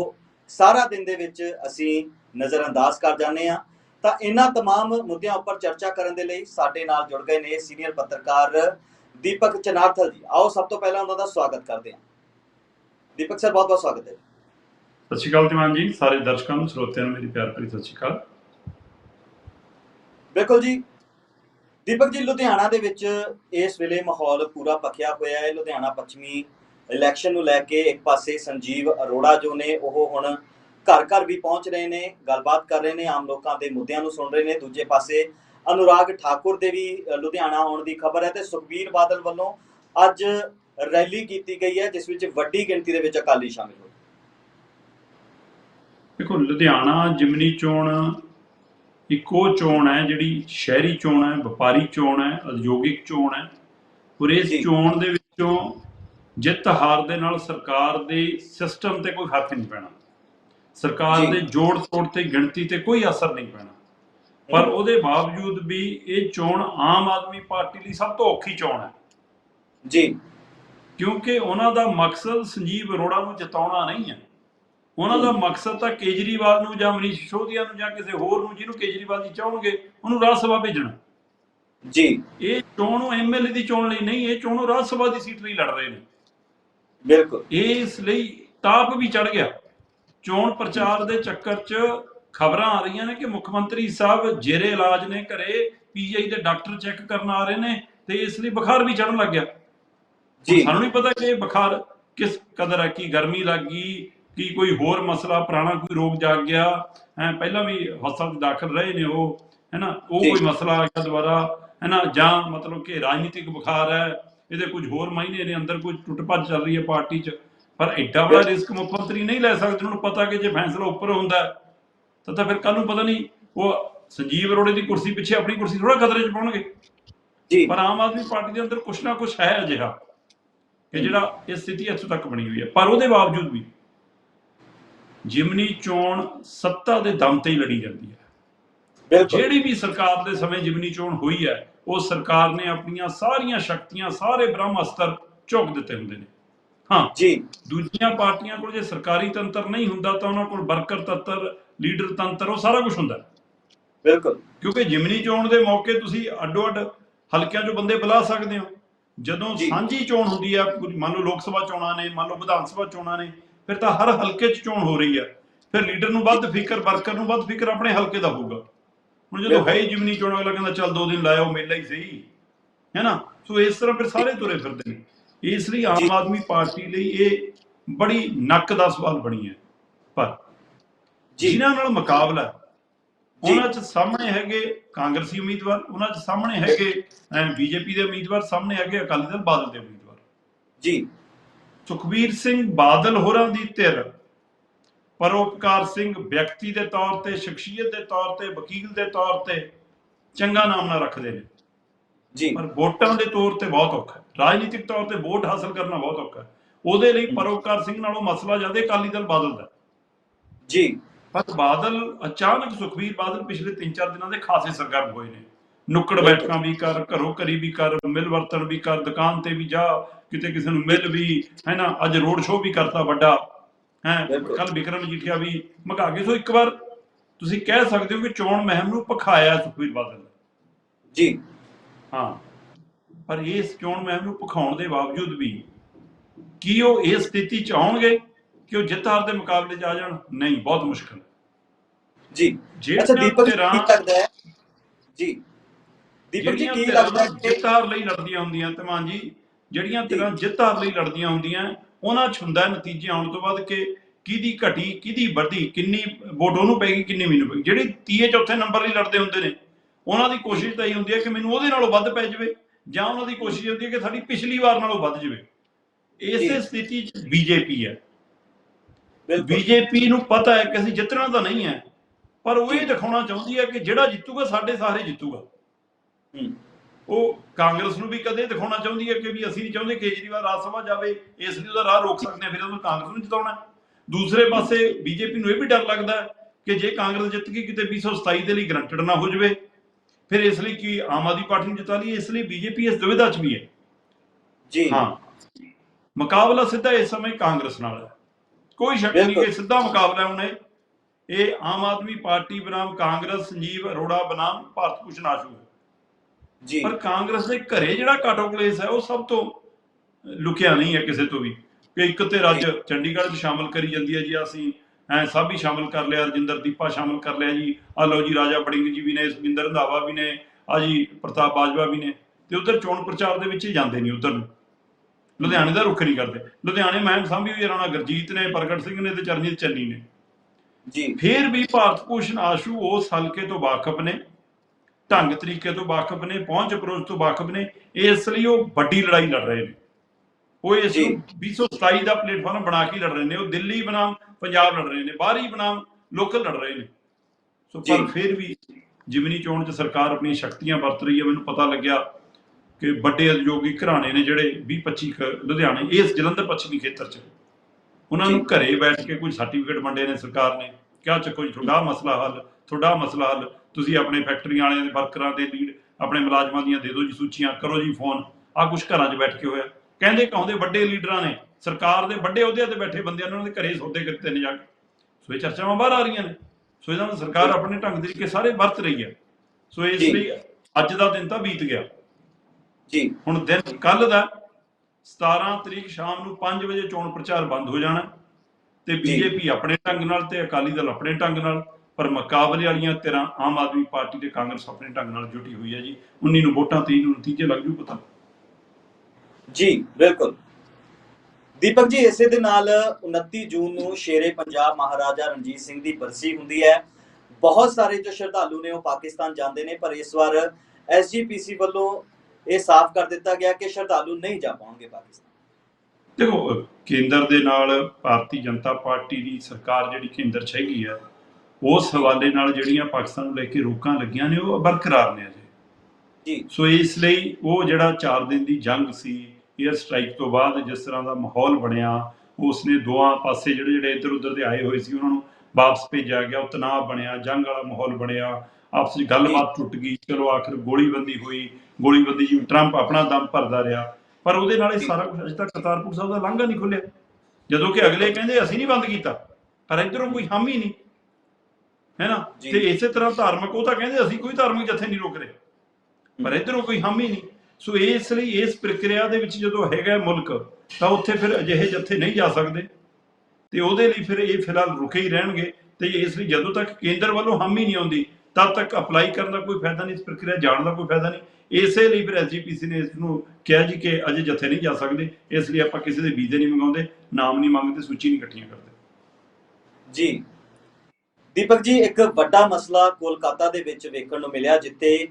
ਸਾਰਾ ਦਿਨ ਦੇ ਵਿੱਚ ਅਸੀਂ ਨਜ਼ਰ ਅੰਦਾਜ਼ ਕਰ ਜਾਂਦੇ ਆ ਤਾਂ ਇਹਨਾਂ तमाम ਮੁੱਦਿਆਂ ਉੱਪਰ ਚਰਚਾ ਕਰਨ ਦੇ ਲਈ ਸਾਡੇ ਨਾਲ ਜੁੜ ਗਏ ਨੇ ਸੀਨੀਅਰ ਪੱਤਰਕਾਰ ਦੀਪਕ ਚਨਾਰਥਲ ਜੀ ਆਓ ਸਭ ਤੋਂ ਪਹਿਲਾਂ ਉਹਨਾਂ ਦਾ ਸਵਾਗਤ ਕਰਦੇ ਹਾਂ ਦੀਪਕ ਸਰ ਬਹੁਤ ਬਹੁਤ ਸਵਾਗਤ ਹੈ ਸਤਿ ਸ਼੍ਰੀ ਅਕਾਲ ਤਿਮਾਨ ਜੀ ਸਾਰੇ ਦਰਸ਼ਕਾਂ ਨੂੰ ਸਰੋਤਿਆਂ ਨੂੰ ਮੇਰੀ ਪਿਆਰ ਭਰੀ ਸਤਿ ਸ਼੍ਰੀ ਅਕਾਲ ਬਿਲਕੁਲ ਜੀ ਦੀਪਕ ਜੀ ਲੁਧਿਆਣਾ ਦੇ ਵਿੱਚ ਇਸ ਵੇਲੇ ਮਾਹੌਲ ਪੂਰਾ ਪੱਕਿਆ ਹੋਇਆ ਹੈ ਲੁਧਿਆਣਾ ਪੱਛਮੀ ਇਲੈਕਸ਼ਨ ਨੂੰ ਲੈ ਕੇ ਇੱਕ ਪਾਸੇ ਸੰਜੀਵ ਅਰੋੜਾ ਜੋ ਨੇ ਉਹ ਹੁਣ ਘਰ ਘਰ ਵੀ ਪਹੁੰਚ ਰਹੇ ਨੇ ਗੱਲਬਾਤ ਕਰ ਰਹੇ ਨੇ ਆਮ ਲੋਕਾਂ ਦੇ ਮੁੱਦਿਆਂ ਨੂੰ ਸੁਣ ਰਹੇ ਨੇ। ਦੂਜੇ ਪਾਸੇ ਅਨੁਰਾਗ ਠਾਕੁਰ ਦੇ ਵੀ ਲੁਧਿਆਣਾ ਆਉਣ ਦੀ ਖਬਰ ਹੈ ਤੇ ਸੁਖਬੀਰ ਬਾਦਲ ਵੱਲੋਂ ਅੱਜ ਰੈਲੀ ਕੀਤੀ ਗਈ ਹੈ ਜਿਸ ਵਿੱਚ ਵੱਡੀ ਗਿਣਤੀ ਦੇ ਵਿੱਚ ਅਕਾਲੀ ਸ਼ਾਮਿਲ ਹੋਏ। ਦੇਖੋ ਲੁਧਿਆਣਾ ਜਿਮਨੀ ਚੋਣ ਇੱਕੋ ਚੋਣ ਹੈ ਜਿਹੜੀ ਸ਼ਹਿਰੀ ਚੋਣ ਹੈ ਵਪਾਰੀ ਚੋਣ ਹੈ ਉਦਯੋਗਿਕ ਚੋਣ ਹੈ। ਔਰ ਇਸ। ਚੋਣ ਦੇ ਵਿੱਚੋਂ ਜਿੱਤ ਹਾਰ ਦੇ ਨਾਲ ਸਰਕਾਰ ਦੇ ਸਿਸਟਮ ਤੇ ਕੋਈ ਫ਼ਰਕ ਨਹੀਂ ਪੈਣਾ। ਸਰਕਾਰ। ਦੇ ਜੋੜ ਤੋੜ ਤੇ ਗਿਣਤੀ ਤੇ ਕੋਈ ਅਸਰ ਨਹੀਂ ਪੈਣਾ। ਪਰ ਉਹਦੇ ਬਾਵਜੂਦ ਵੀ ਇਹ ਚੋਣ ਆਮ ਆਦਮੀ ਪਾਰਟੀ ਲਈ ਸਭ ਤੋਂ ਔਖੀ ਚੋਣ ਹੈ। ਜੀ। ਕਿਉਂਕਿ ਉਹਨਾਂ ਦਾ ਮਕਸਦ ਸੰਜੀਵ ਅਰੋੜਾ ਨੂੰ ਜਿਤਾਉਣਾ ਨਹੀਂ ਹੈ। ਉਹਨਾਂ ਦਾ ਮਕਸਦ ਤਾਂ ਕੇਜਰੀਵਾਲ ਨੂੰ ਜਾਂ ਮਨੀਸ਼ ਸਿਸੋਦੀਆ ਨੂੰ ਜਾਂ ਕਿਸੇ ਹੋਰ ਨੂੰ ਜਿਹਨੂੰ ਕੇਜਰੀਵਾਲ ਜੀ ਚਾਹਣਗੇ ਉਹਨੂੰ ਰਾਜ ਸਭਾ ਭੇਜਣਾ। ਜੀ। ਇਹ ਚੋਣ ਉਹ ਐਮਐਲਏ ਦੀ ਚੋਣ ਲਈ ਨਹੀਂ ਇਹ ਚੋਣ ਉਹ ਰਾਜ ਸਭਾ ਦੀ ਸੀਟ ਲਈ ਲੜ ਰਹੇ ਨੇ। ਬਿਲਕੁਲ। ਇਸ ਲਈ ਤਾਪ ਵੀ ਚੜ ਗਿਆ। ਚੋਣ ਪ੍ਰਚਾਰ ਦੇ ਚੱਕਰ 'ਚ ਖਬਰਾਂ ਆ ਰਹੀਆਂ ਨੇ ਕਿ ਮੁੱਖ ਮੰਤਰੀ ਸਾਹਿਬ ਜੇਰੇ ਇਲਾਜ ਨੇ ਘਰੇ ਪੀਜੀਆਈ ਦੇ ਡਾਕਟਰ ਚੈੱਕ ਕਰਨ ਆ ਰਹੇ ਨੇ ਤੇ ਇਸ ਲਈ ਬੁਖਾਰ ਵੀ ਚੜਨ ਲੱਗ ਗਿਆ ਜੀ ਸਾਨੂੰ ਨਹੀਂ ਪਤਾ ਕਿ ਇਹ ਬੁਖਾਰ ਕਿਸ ਕਦਰ ਹੈ ਕੀ ਗਰਮੀ ਲੱਗ ਗਈ ਕੀ ਕੋਈ ਹੋਰ ਮਸਲਾ ਪੁਰਾਣਾ ਕੋਈ ਰੋਗ ਜਾਗ ਗਿਆ ਹੈ ਪਹਿਲਾਂ ਵੀ ਹਸਪਤਾਲ 'ਚ ਦਾਖਲ ਰਹੇ ਨੇ ਉਹ ਹੈਨਾ ਉਹ। ਕੋਈ ਮਸਲਾ ਆ ਗਿਆ ਦੁਬਾਰਾ ਹੈਨਾ ਜਾਂ ਮਤਲਬ ਕਿ ਰਾਜਨੀਤਿਕ ਬੁਖਾਰ ਹੈ ਇਹਦੇ ਕੁਝ ਹੋਰ ਮਾਇਨੇ ਨੇ ਅੰਦਰ ਕੋਈ ਟੁੱਟ ਭੱਜ ਚੱਲ ਰਹੀ ਹੈ ਪਾਰਟੀ 'ਚ ਪਰ ਐਡਾ ਬੜਾ ਰਿਸਕ ਮੁੱਖ ਮੰਤਰੀ ਨਹੀਂ ਲੈ ਸਕਦੇ ਉਹਨਾਂ ਪਤਾ ਕਿ ਜੇ ਫੈਸਲਾ ਉੱਪਰ ਹੁੰਦਾ ਤਾਂ ਤਾਂ ਫਿਰ ਕੱਲ ਨੂੰ ਪਤਾ ਨਹੀਂ ਉਹ ਸੰਜੀਵ ਅਰੋੜੇ ਦੀ ਕੁਰਸੀ ਪਿੱਛੇ ਆਪਣੀ ਕੁਰਸੀ ਥੋੜਾ ਖਤਰੇ 'ਚ ਪਾਉਣਗੇ। ਜੀ। ਪਰ ਆਮ ਆਦਮੀ ਪਾਰਟੀ ਦੇ ਅੰਦਰ ਕੁਛ ਨਾ ਕੁਛ ਹੈ ਅਜਿਹਾ ਕਿ ਜਿਹੜਾ ਇਹ ਸਥਿਤੀ ਇੱਥੋਂ ਤੱਕ ਬਣੀ ਹੋਈ ਹੈ। ਪਰ ਉਹਦੇ ਬਾਵਜੂਦ ਵੀ ਜਿਮਨੀ ਚੋਣ ਸੱਤਾ ਦੇ ਦਮ ਤੇ ਹੀ ਲੜੀ ਜਾਂਦੀ ਹੈ। ਬਿਲਕੁਲ। ਜਿਹੜੀ ਵੀ ਸਰਕਾਰ ਦੇ ਸਮੇਂ ਜਿਮਨੀ ਚੋਣ ਹੋਈ ਹੈ ਉਹ ਸਰਕਾਰ ਨੇ ਆਪਣੀਆਂ ਸਾਰੀਆਂ ਸ਼ਕਤੀਆਂ ਸਾਰੇ ਬ੍ਰਹਮ ਅਸਤਰ ਝੁਕ ਦਿੱਤੇ ਹੁੰਦੇ ਨੇ। ਹਾਂ। ਜੀ। ਦੂਜੀਆਂ ਪਾਰਟੀਆਂ ਕੋਲ ਜੇ ਸਰਕਾਰੀ ਤੰਤਰ ਨਹੀਂ ਹੁੰਦਾ ਤਾਂ ਉਹਨਾਂ ਕੋਲ ਵਰਕਰ ਤੰਤਰ ਲੀਡਰ ਤੰਤਰ ਉਹ ਸਾਰਾ ਕੁਝ ਹੁੰਦਾ। ਬਿਲਕੁਲ। ਕਿਉਂਕਿ ਜਿਮਨੀ ਚੋਣ ਦੇ ਮੌਕੇ ਤੁਸੀਂ ਅੱਡੋ ਅੱਡ ਹਲਕਿਆਂ 'ਚੋਂ ਬੰਦੇ ਬੁਲਾ ਸਕਦੇ ਹੋ। ਜਦੋਂ। ਸਾਂਝੀ ਚੋਣ ਹੁੰਦੀ ਆ ਮੰਨ ਲਓ ਲੋਕ ਸਭਾ ਚੋਣਾਂ ਨੇ ਮੰਨ ਲਓ ਵਿਧਾਨ ਸਭਾ ਚੋਣਾਂ ਨੇ ਫਿਰ ਤਾਂ ਹਰ ਹਲਕੇ 'ਚ ਚੋਣ ਹੋ ਰਹੀ ਆ। ਫਿਰ ਲੀਡਰ ਨੂੰ ਵੱਧ ਫਿਕਰ ਵਰਕਰ ਨੂੰ ਵੱਧ ਫਿਕਰ ਆਪਣੇ ਹਲਕੇ ਦਾ ਹੋਊਗਾ। ਹੁਣ ਜਦੋਂ। ਹੈ ਹੀ ਜਿਮਨੀ ਚੋਣ ਅਗਲਾ ਕਹਿੰਦਾ ਚੱਲ ਦੋ ਦਿਨ ਲਾਇਓ ਮੇਲਾ ਹੀ ਸਹੀ। ਹੈ ਨਾ? ਸੋ ਇਸ ਤਰ੍ਹਾਂ ਫਿਰ ਸਾਰੇ ਤੁਰੇ ਫਿਰਦੇ ਨੇ। ਇਸ ਲਈ। ਆਮ ਆਦਮੀ ਪਾਰਟੀ ਲਈ ਇਹ ਬੜੀ ਨੱਕ ਦਾ ਸਵਾਲ ਬਣੀ ਹੈ। ਪਰ ਜਿਨ੍ਹਾਂ ਨਾਲ ਮੁਕਾਬਲਾ। ਉਹਨਾਂ 'ਚ ਸਾਹਮਣੇ ਹੈਗੇ ਕਾਂਗਰਸੀ ਉਮੀਦਵਾਰ ਉਹਨਾਂ 'ਚ ਸਾਹਮਣੇ ਹੈਗੇ ਬੀਜੇਪੀ ਦੇ ਉਮੀਦਵਾਰ ਸਾਹਮਣੇ ਹੈਗੇ ਅਕਾਲੀ ਦਲ ਬਾਦਲ ਦੇ ਉਮੀਦਵਾਰ। ਜੀ। ਸੁਖਬੀਰ ਸਿੰਘ ਬਾਦਲ ਹੋਰਾਂ ਦੀ ਧਿਰ ਪਰੋਪਕਾਰ ਸਿੰਘ ਵਿਅਕਤੀ ਦੇ ਤੌਰ ਤੇ ਸ਼ਖਸੀਅਤ ਦੇ ਤੌਰ ਤੇ ਵਕੀਲ ਦੇ ਤੌਰ ਤੇ ਚੰਗਾ ਨਾਮ ਨਾ ਰੱਖਦੇ ਨੇ। ਜੀ। ਪਰ ਵੋਟਾਂ ਦੇ ਤੌਰ ਤੇ ਬਹੁਤ ਔਖਾ ਰਾਜਨੀਤਿਕ ਤੌਰ ਤੇ ਵੋਟ ਹਾਸਲ ਕਰਨਾ ਬਹੁਤ ਔਖਾ ਹੈ ਉਹਦੇ ਲਈ ਪਰੋਪਕਾਰ ਸਿੰਘ ਨਾਲੋਂ ਮਸਲਾ ਜ਼ਿਆਦਾ ਅਕਾਲੀ ਦਲ ਬਾਦਲ ਦਾ। ਜੀ ਪਰ ਬਾਦਲ ਅਚਾਨਕ ਸੁਖਬੀਰ ਬਾਦਲ ਪਿਛਲੇ 3-4 ਦਿਨਾਂ ਦੇ ਖਾਸੇ ਸਰਗਰਮ ਹੋਏ ਨੇ ਨੁੱਕੜ। ਬੈਠਕਾਂ ਵੀ ਕਰ ਘਰੋਂ ਘਰੀ ਵੀ ਕਰ ਮਿਲ ਵਰਤਨ ਵੀ ਕਰ ਦੁਕਾਨ ਤੇ ਵੀ ਜਾ ਕਿਤੇ ਕਿਸੇ ਨੂੰ ਮਿਲ ਵੀ ਹੈ ਨਾ ਅੱਜ ਰੋਡ ਸ਼ੋਅ ਵੀ ਕਰਤਾ ਵੱਡਾ ਹੈ। ਕੱਲ ਵਿਕਰਮ ਜੀਠਿਆ ਵੀ ਮਗਾ ਕੇ ਸੋ ਇੱਕ ਵਾਰ ਤੁਸੀਂ ਕਹਿ ਸਕਦੇ ਹੋ ਕਿ ਚੋਣ ਮਹਿਮ ਨੂੰ ਪਖਾਇਆ ਸੁਖਬੀਰ ਬਾਦਲ। ਜੀ ਹਾਂ ਪਰ ਇਸ ਚੋਣ ਮਹਿਮ ਨੂੰ ਪਖਾਉਣ ਦੇ ਬਾਵਜੂਦ ਵੀ ਕੀ ਉਹ ਇਸ ਸਥਿਤੀ ਚ ਆਉਣਗੇ ਕਿ ਉਹ ਜਿੱਤ ਹਾਰ ਦੇ ਮੁਕਾਬਲੇ 'ਚ ਆ ਜਾਣ? ਨਹੀਂ ਬਹੁਤ ਮੁਸ਼ਕਲ ਜੀ। ਅੱਛਾ ਦੀਪਕ ਕੀ ਲੱਗਦਾ ਹੈ? ਜੀ। ਦੀਪਕ ਜੀ ਕੀ ਲੱਗਦਾ ਹੈ ਕਿ ਜਿੱਤ ਹਾਰ ਲਈ ਲੜਦੀਆਂ ਹੁੰਦੀਆਂ ਤਮਾਨ ਜੀ ਜਿਹੜੀਆਂ ਤੇਰਾ ਜਿੱਤ ਹਾਰ ਲਈ ਲੜਦੀਆਂ ਹੁੰਦੀਆਂ ਉਹਨਾਂ 'ਚ ਹੁੰਦਾ ਨਤੀਜੇ ਆਉਣ ਤੋਂ ਬਾਅਦ ਕਿ ਕਿਹਦੀ ਘਟੀ ਕਿਹਦੀ ਵਧੀ ਕਿੰਨੀ ਵੋਟ ਉਹਨੂੰ ਪੈਗੀ ਕਿੰਨੀ ਮੈਨੂੰ ਪੈਗੀ ਜਿਹੜੇ ਤੀਏ ਚੌਥੇ ਨੰਬਰ ਲਈ ਲੜਦੇ ਹੁੰਦੇ ਨੇ ਉਹਨਾਂ ਦੀ ਕੋਸ਼ਿਸ਼ ਤਾਂ ਇਹ ਹੁੰਦੀ ਹੈ ਕਿ ਮੈਨੂੰ ਉਹਦੇ ਨਾਲੋਂ ਵੱਧ ਪੈ ਜਾਵੇ। ਜਾਂ ਉਹਨਾਂ ਦੀ ਕੋਸ਼ਿਸ਼ ਹੁੰਦੀ ਹੈ ਕਿ ਸਾਡੀ ਪਿਛਲੀ ਵਾਰ ਨਾਲੋਂ ਵੱਧ ਜਾਵੇ ਇਸੇ। ਸਥਿਤੀ 'ਚ ਬੀਜੇਪੀ ਹੈ ਬੀਜੇਪੀ ਨੂੰ ਪਤਾ ਹੈ ਕਿ ਅਸੀਂ ਜਿੱਤਣਾ ਤਾਂ ਨਹੀਂ ਹੈ ਪਰ ਉਹ ਇਹ। ਦਿਖਾਉਣਾ ਚਾਹੁੰਦੀ ਹੈ ਕਿ ਜਿਹੜਾ ਜਿੱਤੂਗਾ ਸਾਡੇ ਸਾਰੇ ਜਿੱਤੂਗਾ ਉਹ ਕਾਂਗਰਸ ਨੂੰ ਵੀ ਕਦੇ ਦਿਖਾਉਣਾ ਚਾਹੁੰਦੀ ਹੈ ਕਿ ਵੀ ਅਸੀਂ ਨਹੀਂ ਚਾਹੁੰਦੇ ਕੇਜਰੀਵਾਲ ਰਾਜ ਸਭਾ ਜਾਵੇ ਇਸ ਲਈ ਉਹਦਾ ਰਾਹ ਰੋਕ ਸਕਦੇ ਫਿਰ ਉਹਨੂੰ ਕਾਂਗਰਸ ਨੂੰ ਜਿਤਾਉਣਾ। ਦੂਸਰੇ ਪਾਸੇ ਬੀਜੇਪੀ ਨੂੰ ਇਹ ਵੀ ਡਰ ਲੱਗਦਾ ਕਿ ਜੇ ਕਾਂਗਰਸ ਜਿੱਤ ਗਈ ਕਿਤੇ 227 ਦੇ ਲਈ ਗਰੰਟਡ ਨਾ ਹੋ ਜਾਵੇ ਫਿਰ ਇਸ ਲਈ ਕੀ ਆਮ ਆਦਮੀ ਪਾਰਟੀ ਨੂੰ ਜਿਤਾ ਲਈਏ? ਇਸ ਲਈ ਬੀਜੇਪੀ ਇਸ ਦੁਵਿਧਾ 'ਚ ਵੀ ਹੈ। ਜੀ। ਹਾਂ। ਮੁਕਾਬਲਾ ਸਿੱਧਾ ਇਸ ਸਮੇਂ ਕਾਂਗਰਸ ਨਾਲ ਹੈ। ਕੋਈ ਸ਼ੱਕ ਨਹੀਂ। ਕਿ ਸਿੱਧਾ ਮੁਕਾਬਲਾ ਉਹਨੇ ਇਹ। ਆਮ ਆਦਮੀ ਪਾਰਟੀ ਬਨਾਮ ਕਾਂਗਰਸ ਸੰਜੀਵ ਅਰੋੜਾ ਬਨਾਮ ਭਾਰਤ ਭੂਸ਼ਣ ਆਸ਼ੂ ਹੈ। ਜੀ। ਪਰ ਕਾਂਗਰਸ ਦੇ ਘਰੇ ਜਿਹੜਾ ਕਾਟੋ ਕਲੇਸ ਹੈ ਉਹ ਸਭ ਤੋਂ ਲੁਕਿਆ ਨਹੀਂ ਹੈ ਕਿਸੇ ਤੋਂ ਵੀ। ਕਿ ਇੱਕ ਤੇ ਰੱਜ ਚੰਡੀਗੜ੍ਹ 'ਚ ਸ਼ਾਮਲ ਕਰੀ ਜਾਂਦੀ ਹੈ ਜੀ ਅਸੀਂ ਐ ਸਭ ਹੀ ਸ਼ਾਮਲ ਕਰ ਲਿਆ ਰਜਿੰਦਰ ਦੀਪਾ ਸ਼ਾਮਲ ਕਰ ਲਿਆ ਜੀ। ਆ ਲਓ ਜੀ ਰਾਜਾ ਬੜਿੰਗ ਜੀ ਵੀ ਨੇ ਸੁਖਿੰਦਰ ਰੰਧਾਵਾ ਵੀ ਨੇ ਆ ਜੀ ਪ੍ਰਤਾਪ ਬਾਜਵਾ ਵੀ ਨੇ। ਤੇ ਉਧਰ ਚੋਣ ਪ੍ਰਚਾਰ ਦੇ ਵਿੱਚ ਹੀ ਜਾਂਦੇ ਨਹੀਂ ਉਧਰ ਨੂੰ। ਲੁਧਿਆਣੇ ਦਾ ਰੁਖ ਨਹੀਂ ਕਰਦੇ। ਲੁਧਿਆਣੇ ਮਹਿਮ ਸਾਂਭੀ ਹੋਈ ਰਾਣਾ ਗੁਰਜੀਤ ਨੇ ਪ੍ਰਗਟ ਸਿੰਘ ਨੇ ਤੇ ਚਰਨਜੀਤ ਚੰਨੀ ਨੇ। ਜੀ। ਫਿਰ ਵੀ ਭਾਰਤ ਭੂਸ਼ਣ ਆਸ਼ੂ ਉਸ ਹਲਕੇ ਤੋਂ ਵਾਕਿਫ ਨੇ ਢੰਗ ਤਰੀਕੇ ਤੋਂ ਵਾਕਿਫ ਨੇ ਪਹੁੰਚ ਅਪਰੋਚ ਤੋਂ ਵਾਕਿਫ ਨੇ। ਇਸ ਲਈ ਉਹ ਵੱਡੀ ਲੜਾਈ ਲੜ ਰਹੇ ਨੇ। ਉਹ ਇਸ। ਨੂੰ 227 ਦਾ ਪਲੇਟਫਾਰਮ ਬਣਾ ਕੇ ਲੜ ਰਹੇ ਨੇ ਉਹ ਦਿੱਲੀ ਬਨਾਮ ਪੰਜਾਬ ਲੜ ਰਹੇ ਨੇ ਬਾਹਰੀ ਬਨਾਮ ਲੋਕਲ ਲੜ ਰਹੇ ਨੇ ਸੋ ਪਰ। ਫਿਰ ਵੀ ਜਿਮਨੀ ਚੋਣ 'ਚ ਸਰਕਾਰ ਆਪਣੀਆਂ ਸ਼ਕਤੀਆਂ ਵਰਤ ਰਹੀ ਹੈ ਮੈਨੂੰ ਪਤਾ ਲੱਗਿਆ ਕਿ ਵੱਡੇ ਉਦਯੋਗਿਕ ਘਰਾਣੇ ਨੇ ਜਿਹੜੇ 20 25 ਕੁ ਲੁਧਿਆਣੇ ਇਸ ਜਲੰਧਰ ਪੱਛਮੀ ਖੇਤਰ 'ਚ ਉਹਨਾਂ ਨੂੰ। ਘਰੇ ਬੈਠ ਕੇ ਕੋਈ ਸਰਟੀਫਿਕੇਟ ਵੰਡੇ ਨੇ ਸਰਕਾਰ ਨੇ ਕਿਹਾ ਚੱਕੋ ਜੀ ਤੁਹਾਡਾ ਮਸਲਾ ਹੱਲ ਤੁਹਾਡਾ ਮਸਲਾ ਹੱਲ ਤੁਸੀਂ ਆਪਣੇ ਫੈਕਟਰੀਆਂ ਵਾਲਿਆਂ ਦੇ ਵਰਕਰਾਂ ਦੇ ਲੀਡ ਆਪਣੇ ਮੁਲਾਜ਼ਮਾਂ ਦੀਆਂ ਦੇ ਦਿਓ ਜੀ ਸੂਚੀਆਂ ਕਰੋ ਜੀ ਫੋਨ ਆ ਕੁਝ ਘਰਾਂ 'ਚ ਬੈਠ ਕੇ ਹੋਇਆ ਕਹਿੰਦੇ ਕਹਾਉਂਦੇ ਵੱਡੇ ਲੀਡਰਾਂ ਨੇ ਸਰਕਾਰ ਦੇ ਵੱਡੇ ਅਹੁਦਿਆਂ ਤੇ ਬੈਠੇ ਬੰਦਿਆਂ ਨੇ ਉਹਨਾਂ ਦੇ ਘਰੇ ਸੌਦੇ ਕੀਤੇ ਨੇ ਜਾ ਕੇ। ਸੋ ਇਹ ਚਰਚਾਵਾਂ ਬਾਹਰ ਆ ਰਹੀਆਂ ਨੇ। ਸੋ ਇਹਦਾ ਮਤਲਬ ਸਰਕਾਰ ਆਪਣੇ ਢੰਗ ਦੇ ਤਰੀਕੇ ਸਾਰੇ ਵਰਤ ਰਹੀ ਹੈ। ਸੋ ਇਸ। ਲਈ ਅੱਜ ਦਾ ਦਿਨ ਤਾਂ ਬੀਤ ਗਿਆ। ਜੀ। ਹੁਣ ਦਿਨ ਕੱਲ ਦਾ 17 ਤਰੀਕ ਸ਼ਾਮ ਨੂੰ 5 ਵਜੇ ਚੋਣ ਪ੍ਰਚਾਰ ਬੰਦ ਹੋ ਜਾਣਾ ਤੇ ਬੀਜੇਪੀ ਆਪਣੇ ਢੰਗ ਨਾਲ ਤੇ ਅਕਾਲੀ ਦਲ ਆਪਣੇ ਢੰਗ ਨਾਲ ਪਰ ਮੁਕਾਬਲੇ ਵਾਲੀਆਂ ਧਿਰਾਂ ਆਮ ਆਦਮੀ ਪਾਰਟੀ ਤੇ ਕਾਂਗਰਸ ਆਪਣੇ ਢੰਗ ਨਾਲ ਜੁਟੀ ਹੋਈ ਹੈ ਜੀ। 19 ਨੂੰ ਵੋਟਾਂ 23 ਨੂੰ ਨਤੀਜੇ ਲੱਗ ਜੂ ਪਤਾ। ਜੀ ਬਿਲਕੁਲ। ਦੀਪਕ ਜੀ ਇਸੇ ਦੇ ਨਾਲ 29 ਜੂਨ ਨੂੰ ਸ਼ੇਰੇ ਪੰਜਾਬ ਮਹਾਰਾਜਾ ਰਣਜੀਤ ਸਿੰਘ ਦੀ ਬਰਸੀ ਹੁੰਦੀ ਹੈ। ਬਹੁਤ ਸਾਰੇ ਜੋ ਸ਼ਰਧਾਲੂ ਨੇ ਉਹ ਪਾਕਿਸਤਾਨ ਜਾਂਦੇ ਨੇ ਪਰ ਇਸ ਵਾਰ ਐਸਜੀਪੀਸੀ ਵੱਲੋਂ ਇਹ ਸਾਫ਼ ਕਰ ਦਿੱਤਾ ਗਿਆ ਕਿ ਸ਼ਰਧਾਲੂ ਨਹੀਂ ਜਾ ਪਾਉਣਗੇ ਪਾਕਿਸਤਾਨ। ਦੇਖੋ ਕੇਂਦਰ ਦੇ ਨਾਲ ਭਾਰਤੀ ਜਨਤਾ ਪਾਰਟੀ ਦੀ ਸਰਕਾਰ ਜਿਹੜੀ ਕੇਂਦਰ 'ਚ ਹੈਗੀ ਹੈ ਉਸ ਹਵਾਲੇ ਨਾਲ ਜਿਹੜੀਆਂ ਪਾਕਿਸਤਾਨ ਨੂੰ ਲੈ ਕੇ ਰੋਕਾਂ ਲੱਗੀਆਂ ਨੇ ਉਹ ਬਰਕਰਾਰ ਨੇ ਅਜੇ। ਜੀ। ਸੋ ਇਸ ਲਈ ਉਹ ਜਿਹੜਾ 4 ਦਿਨ ਦੀ ਜੰਗ ਸੀ 에ਅਰ ਸਟ੍ਰਾਈਕ ਤੋਂ ਬਾਅਦ ਜਿਸ ਤਰ੍ਹਾਂ ਦਾ ਮਾਹੌਲ ਬਣਿਆ ਉਸਨੇ ਦੋਹਾਂ ਪਾਸੇ ਜਿਹੜੇ ਜਿਹੜੇ ਇੱਧਰ ਉੱਧਰ ਦੇ ਆਏ ਹੋਏ ਸੀ ਉਹਨਾਂ ਨੂੰ ਵਾਪਸ ਭੇਜਿਆ ਗਿਆ ਉਹ ਤਣਾਅ ਬਣਿਆ ਜੰਗ ਵਾਲਾ ਮਾਹੌਲ ਬਣਿਆ ਆਪਸ ਵਿੱਚ ਗੱਲਬਾਤ ਟੁੱਟ ਗਈ ਚਲੋ ਆਖਰ ਗੋਲੀਬੰਦੀ ਹੋਈ ਗੋਲੀਬੰਦੀ ਜਿਵੇਂ ਟਰੰਪ ਆਪਣਾ ਦਮ ਭਰਦਾ ਰਿਹਾ ਪਰ ਉਹਦੇ ਨਾਲ ਇਹ ਸਾਰਾ ਕੁਝ ਅਜੇ ਤੱਕ ਕਰਤਾਰਪੁਰ ਸਾਹਿਬ ਦਾ ਲਾਂਘਾ ਨਹੀਂ ਖੁੱਲਿਆ। ਜਦੋਂ ਕਿ ਅਗਲੇ ਕਹਿੰਦੇ ਅਸੀਂ ਨਹੀਂ ਬੰਦ ਕੀਤਾ ਪਰ ਇੱਧਰੋਂ ਕੋਈ ਹਮ ਹੀ ਨਹੀਂ। ਹੈ ਨਾ ਜੀ। ਤੇ ਇਸੇ ਤਰ੍ਹਾਂ ਧਾਰਮਿਕ ਉਹ ਤਾਂ ਕਹਿੰਦੇ ਅਸੀਂ ਕੋਈ ਧਾਰਮਿਕ ਜਥੇ ਨਹੀਂ ਰੋਕ ਰਹੇ। ਪਰ ਇਧਰੋਂ ਕੋਈ ਹਮ ਹੀ ਨਹੀਂ। ਸੋ ਇਸ ਲਈ ਇਸ ਪ੍ਰਕਿਰਿਆ ਦੇ ਵਿੱਚ ਜਦੋਂ ਹੈਗਾ ਮੁਲਕ, ਤਾਂ ਉੱਥੇ ਫਿਰ ਅਜਿਹੇ ਜੱਥੇ ਨਹੀਂ ਜਾ ਸਕਦੇ। ਤੇ ਉਹਦੇ ਲਈ ਫਿਰ ਇਹ ਫਿਲਹਾਲ ਰੁਕੇ ਹੀ ਰਹਿਣਗੇ। ਤੇ ਇਸ ਲਈ ਜਦੋਂ ਤੱਕ ਕੇਂਦਰ ਵੱਲੋਂ ਹਮ ਨਹੀਂ ਆਉਂਦੀ, ਤਦ ਤੱਕ ਅਪਲਾਈ ਕਰਨ ਦਾ ਕੋਈ ਫਾਇਦਾ ਨਹੀਂ, ਇਸ ਪ੍ਰਕਿਰਿਆ ਜਾਣ ਦਾ ਕੋਈ ਫਾਇਦਾ ਨਹੀਂ। ਇਸੇ ਲਈ ਫਿਰ ਐਸਜੀਪੀਸੀ ਨੇ ਇਸ ਨੂੰ ਕਿਹਾ ਜੀ ਕਿ ਅਜੇ ਜੱਥੇ ਨਹੀਂ ਜਾ ਸਕਦੇ। ਇਸ ਲਈ ਆਪਾਂ ਕਿਸੇ ਦੇ ਵੀਜ਼ੇ ਨਹੀਂ ਮੰਗਾਉਂਦੇ, ਨਾਮ ਨਹੀਂ ਮੰਗਦੇ, ਸੂਚੀ ਨਹੀਂ ਇਕੱਠੀਆਂ ਕਰਦੇ। ਜੀ। ਦੀਪਕ ਜੀ, ਇੱਕ ਵੱਡਾ ਮਸਲਾ ਕੋਲਕਾਤਾ ਦੇ ਵਿੱਚ ਵੇਖਣ ਨੂੰ ਮਿਲਿਆ, ਜਿੱਥੇ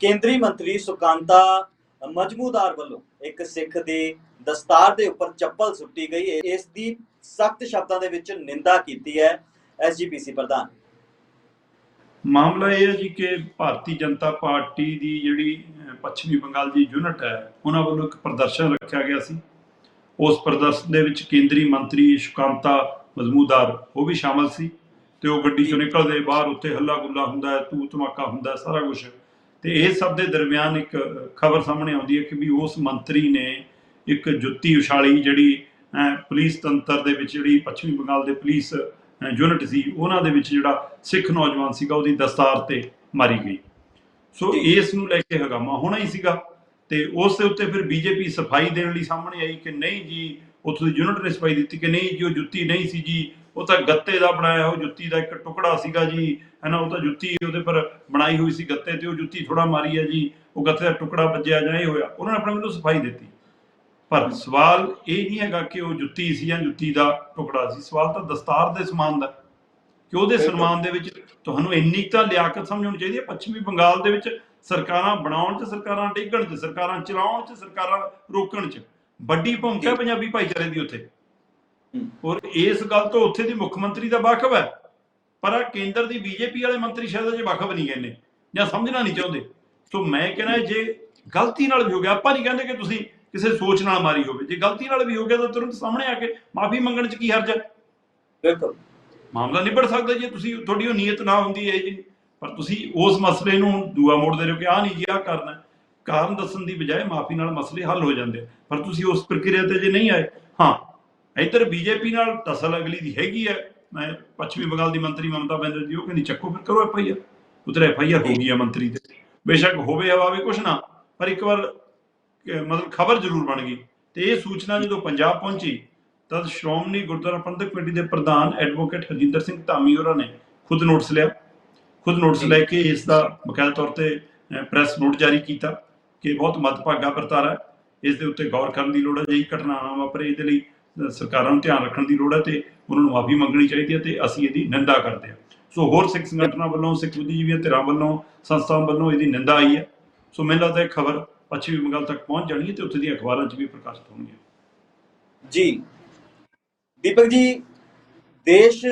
ਕੇਂਦਰੀ ਮੰਤਰੀ ਸੁਕਾਂਤਾ ਮਜਮੂਦਾਰ ਵੱਲੋਂ ਇੱਕ ਸਿੱਖ ਦੀ ਦਸਤਾਰ ਦੇ ਉੱਪਰ ਚੱਪਲ ਸੁੱਟੀ ਗਈ। ਇਸ ਦੀ ਸਖਤ ਸ਼ਬਦਾਂ ਦੇ ਵਿੱਚ ਨਿੰਦਾ ਕੀਤੀ ਹੈ ਐਸਜੀਪੀਸੀ ਪ੍ਰਧਾਨ। ਮਾਮਲਾ ਇਹ ਹੈ ਜੀ ਕਿ ਭਾਰਤੀ ਜਨਤਾ ਪਾਰਟੀ ਦੀ ਜਿਹੜੀ ਪੱਛਮੀ ਬੰਗਾਲ ਦੀ ਯੂਨਿਟ ਹੈ ਉਹਨਾਂ ਵੱਲੋਂ ਇੱਕ ਪ੍ਰਦਰਸ਼ਨ ਰੱਖਿਆ ਗਿਆ ਸੀ। ਉਸ ਪ੍ਰਦਰਸ਼ਨ ਦੇ ਵਿੱਚ ਕੇਂਦਰੀ ਮੰਤਰੀ ਸ਼ੁਕਾਂਤਾ ਮਜ਼ਮੂਦਾਰ ਉਹ ਵੀ ਸ਼ਾਮਲ ਸੀ ਤੇ ਉਹ ਗੱਡੀ ਚੋਂ ਨਿਕਲਦੇ ਬਾਹਰ ਉੱਤੇ ਹੱਲਾ ਗੁੱਲਾ ਹੁੰਦਾ ਹੈ ਤੂ ਧਮਾਕਾ ਹੁੰਦਾ ਹੈ ਸਾਰਾ ਕੁਝ ਤੇ ਇਹ ਸਭ ਦੇ ਦਰਮਿਆਨ ਇੱਕ ਖਬਰ ਸਾਹਮਣੇ ਆਉਂਦੀ ਹੈ ਕਿ ਵੀ ਉਸ ਮੰਤਰੀ ਨੇ ਇੱਕ ਜੁੱਤੀ ਉਛਾਲੀ ਜਿਹੜੀ ਪੁਲਿਸ ਤੰਤਰ ਦੇ ਵਿੱਚ ਜਿਹੜੀ ਪੱਛਮੀ ਬੰਗਾਲ ਦੇ ਪੁਲਿਸ ਯੂਨਿਟ ਸੀ ਉਹਨਾਂ ਦੇ ਵਿੱਚ ਜਿਹੜਾ ਸਿੱਖ ਨੌਜਵਾਨ ਸੀਗਾ ਉਹਦੀ ਦਸਤਾਰ ਤੇ ਮਾਰੀ ਗਈ ਸੋ। ਇਸ ਨੂੰ ਲੈ ਕੇ ਹਗਾਮਾ ਹੋਣਾ ਹੀ ਸੀਗਾ ਤੇ ਉਸ ਦੇ ਉੱਤੇ ਫਿਰ ਬੀਜੇਪੀ ਸਫ਼ਾਈ ਦੇਣ ਲਈ ਸਾਹਮਣੇ ਆਈ ਕਿ ਨਹੀਂ ਜੀ ਉੱਥੋਂ ਦੀ ਯੂਨਿਟ ਨੇ ਸਫ਼ਾਈ ਦਿੱਤੀ ਕਿ ਨਹੀਂ ਜੀ ਉਹ ਜੁੱਤੀ ਨਹੀਂ ਸੀ ਜੀ ਉਹ ਤਾਂ ਗੱਤੇ ਦਾ ਬਣਾਇਆ ਉਹ ਜੁੱਤੀ ਦਾ ਇੱਕ ਟੁਕੜਾ ਸੀਗਾ ਜੀ ਹੈਨਾ ਉਹ ਤਾਂ ਜੁੱਤੀ ਉਹਦੇ ਪਰ ਬਣਾਈ ਹੋਈ ਸੀ ਗੱਤੇ ਤੇ ਉਹ ਜੁੱਤੀ ਥੋੜਾ ਮਾਰੀ ਹੈ ਜੀ ਉਹ ਗੱਤੇ ਦਾ ਟੁਕੜਾ ਵੱਜਿਆ ਜਾਂ ਇਹ ਹੋਇਆ ਉਹਨਾਂ ਨੇ ਆਪਣੇ ਵੱਲੋਂ ਸਫ਼ਾਈ ਦਿੱਤੀ ਪਰ ਸਵਾਲ ਇਹ ਨਹੀਂ ਹੈਗਾ ਕਿ ਉਹ ਜੁੱਤੀ ਸੀ ਜਾਂ ਜੁੱਤੀ ਦਾ ਟੁਕੜਾ ਸੀ ਸਵਾਲ ਤਾਂ ਦਸਤਾਰ ਦੇ ਸਮਾਨ ਦਾ ਕਿ ਉਹਦੇ। ਸਨਮਾਨ ਦੇ ਵਿੱਚ ਤੁਹਾਨੂੰ ਇੰਨੀ ਤਾਂ ਲਿਆਕਤ ਸਮਝਣੀ ਚਾਹੀਦੀ ਹੈ ਪੱਛਮੀ ਬੰਗਾਲ ਦੇ ਵਿੱਚ ਸਰਕਾਰਾਂ ਬਣਾਉਣ 'ਚ ਸਰਕਾਰਾਂ ਡੇਗਣ 'ਚ ਸਰਕਾਰਾਂ ਚਲਾਉਣ 'ਚ ਸਰਕਾਰਾਂ ਰੋਕਣ 'ਚ ਵੱਡੀ ਭੂਮਿਕਾ। ਪੰਜਾਬੀ ਭਾਈਚਾਰੇ ਦੀ ਉੱਥੇ ਹੂੰ। ਔਰ ਇਸ ਗੱਲ ਤੋਂ ਉੱਥੇ ਦੀ ਮੁੱਖ ਮੰਤਰੀ ਦਾ ਵਾਕਫ ਹੈ। ਪਰ ਆ ਕੇਂਦਰ ਦੀ ਬੀਜੇਪੀ ਵਾਲੇ ਮੰਤਰੀ ਸ਼ਾਇਦ ਅਜੇ ਵਾਕਫ ਨਹੀਂ ਗਏ ਨੇ ਜਾਂ ਸਮਝਣਾ ਨਹੀਂ ਚਾਹੁੰਦੇ। ਸੋ ਮੈਂ ਕਹਿੰਦਾ ਜੇ ਗਲਤੀ ਨਾਲ ਵੀ ਹੋ ਗਿਆ ਆਪਾਂ ਨਹੀਂ ਕਹਿੰਦੇ ਕਿ ਤੁਸੀਂ ਕਿਸੇ ਸੋਚ ਨਾਲ ਮਾਰੀ ਹੋਵੇ। ਜੇ ਗਲਤੀ ਨਾਲ ਵੀ ਹੋ ਗਿਆ ਤਾਂ ਤੁਰੰਤ ਸਾਹਮਣੇ ਆ ਕੇ ਮਾਫੀ ਮੰਗਣ 'ਚ ਕੀ ਹਰਜ ਹੈ? ਬਿਲਕੁਲ। ਮਾਮਲਾ ਨਿਬੜ ਸਕਦਾ ਜੇ ਤੁਸੀਂ ਤੁਹਾਡੀ ਉਹ ਨੀਅਤ ਨਾ ਹੁੰਦੀ ਹੈ ਜੀ। ਪਰ ਤੁਸੀਂ ਉਸ ਮਸਲੇ ਨੂੰ ਦੂਆ ਮੋੜਦੇ ਰਹੋ ਕਿ ਆ ਨਹੀਂ ਜੀ ਆ ਕਰਨਾ। ਕਾਰਨ ਦੱਸਣ ਦੀ ਬਜਾਏ ਮਾਫੀ ਨਾਲ ਮਸਲੇ ਹੱਲ ਹੋ ਜਾਂਦੇ। ਪਰ ਤੁਸੀਂ ਉਸ ਪ੍ਰਕਿਰਿਆ ਤੇ ਜੇ ਨਹੀਂ ਆਏ ਹਾਂ ਇੱਧਰ ਬੀਜੇਪੀ ਨਾਲ ਟਸਲ ਅਗਲੀ ਦੀ ਹੈਗੀ ਹੈ। ਮੈਂ ਪੱਛਮੀ ਬੰਗਾਲ ਦੀ ਮੰਤਰੀ ਮਮਤਾ ਬੈਨਰਜੀ ਉਹ ਕਹਿੰਦੀ, ਚੱਕੋ ਫਿਰ ਕਰੋ ਐਫ ਆਈ ਆਰ। ਹੋ ਗਈ ਹੈ ਮੰਤਰੀ ਤੇ। ਬੇਸ਼ੱਕ ਹੋਵੇ ਹਵਾਵੇ ਕੁਛ ਨਾ, ਪਰ ਇੱਕ ਵਾਰ ਮਤਲਬ ਖਬਰ ਜ਼ਰੂਰ ਬਣ ਗਈ। ਤੇ ਇਹ ਸੂਚਨਾ ਜਦੋਂ ਪੰਜਾਬ ਪਹੁੰਚੀ, ਤਦ ਸ਼੍ਰੋਮਣੀ ਗੁਰਦੁਆਰਾ ਪ੍ਰਬੰਧਕ ਕਮੇਟੀ ਦੇ ਪ੍ਰਧਾਨ ਐਡਵੋਕੇਟ ਹਰਜਿੰਦਰ ਸਿੰਘ ਧਾਮੀ ਹੋਰਾਂ ਨੇ ਖੁਦ ਨੋਟਿਸ ਲਿਆ। ਖੁਦ ਨੋਟਿਸ ਲੈ ਕੇ ਇਸ ਦਾ ਬਕਾਇਦਾ ਤੌਰ ਤੇ ਪ੍ਰੈਸ ਨੋਟ ਜਾਰੀ ਕੀਤਾ ਕਿ ਬਹੁਤ ਮੱਦਭਾਗਾ ਵਰਤਾਰਾ ਹੈ। ਇਸ ਦੇ ਉੱਤੇ ਗੌਰ ਕਰਨ ਦੀ ਲੋੜ ਹੈ ਜਿਹੀ ਘਟਨਾ ਨਾ ਵਾਪਰੇ। ਇਹਦੇ ਲਈ ਸਰਕਾਰਾਂ ਨੂੰ ਧਿਆਨ ਰੱਖਣ ਦੀ ਲੋੜ ਹੈ ਤੇ ਉਹਨਾਂ ਨੂੰ ਮਾਫੀ ਮੰਗਣੀ ਚਾਹੀਦੀ ਹੈ ਤੇ ਅਸੀਂ ਇਹਦੀ ਨਿੰਦਾ ਕਰਦੇ ਹਾਂ। ਸੋ ਹੋਰ ਸਿੱਖ ਸੰਗਠਨਾਂ ਵੱਲੋਂ ਸਿੱਖ ਬੁੱਧੀਜੀਵੀਆਂ ਧਿਰਾਂ ਵੱਲੋਂ ਸੰਸਥਾਵਾਂ ਵੱਲੋਂ ਇਹਦੀ ਨਿੰਦਾ ਆਈ ਹੈ। ਸੋ ਮੈਨੂੰ ਲੱਗਦਾ ਇਹ ਖਬਰ ਪੱਛਮੀ ਬੰਗਾਲ ਤੱਕ ਪਹੁੰਚ ਜਾਣੀ ਹੈ ਤੇ ਉੱਥੇ ਦੀਆਂ ਅਖਬਾਰਾਂ 'ਚ ਵੀ ਪ੍ਰਕਾਸ਼ਿਤ ਹੋਣਗੀਆਂ। ਜੀ। ਦੀਪਕ ਜੀ ਦੇਸ਼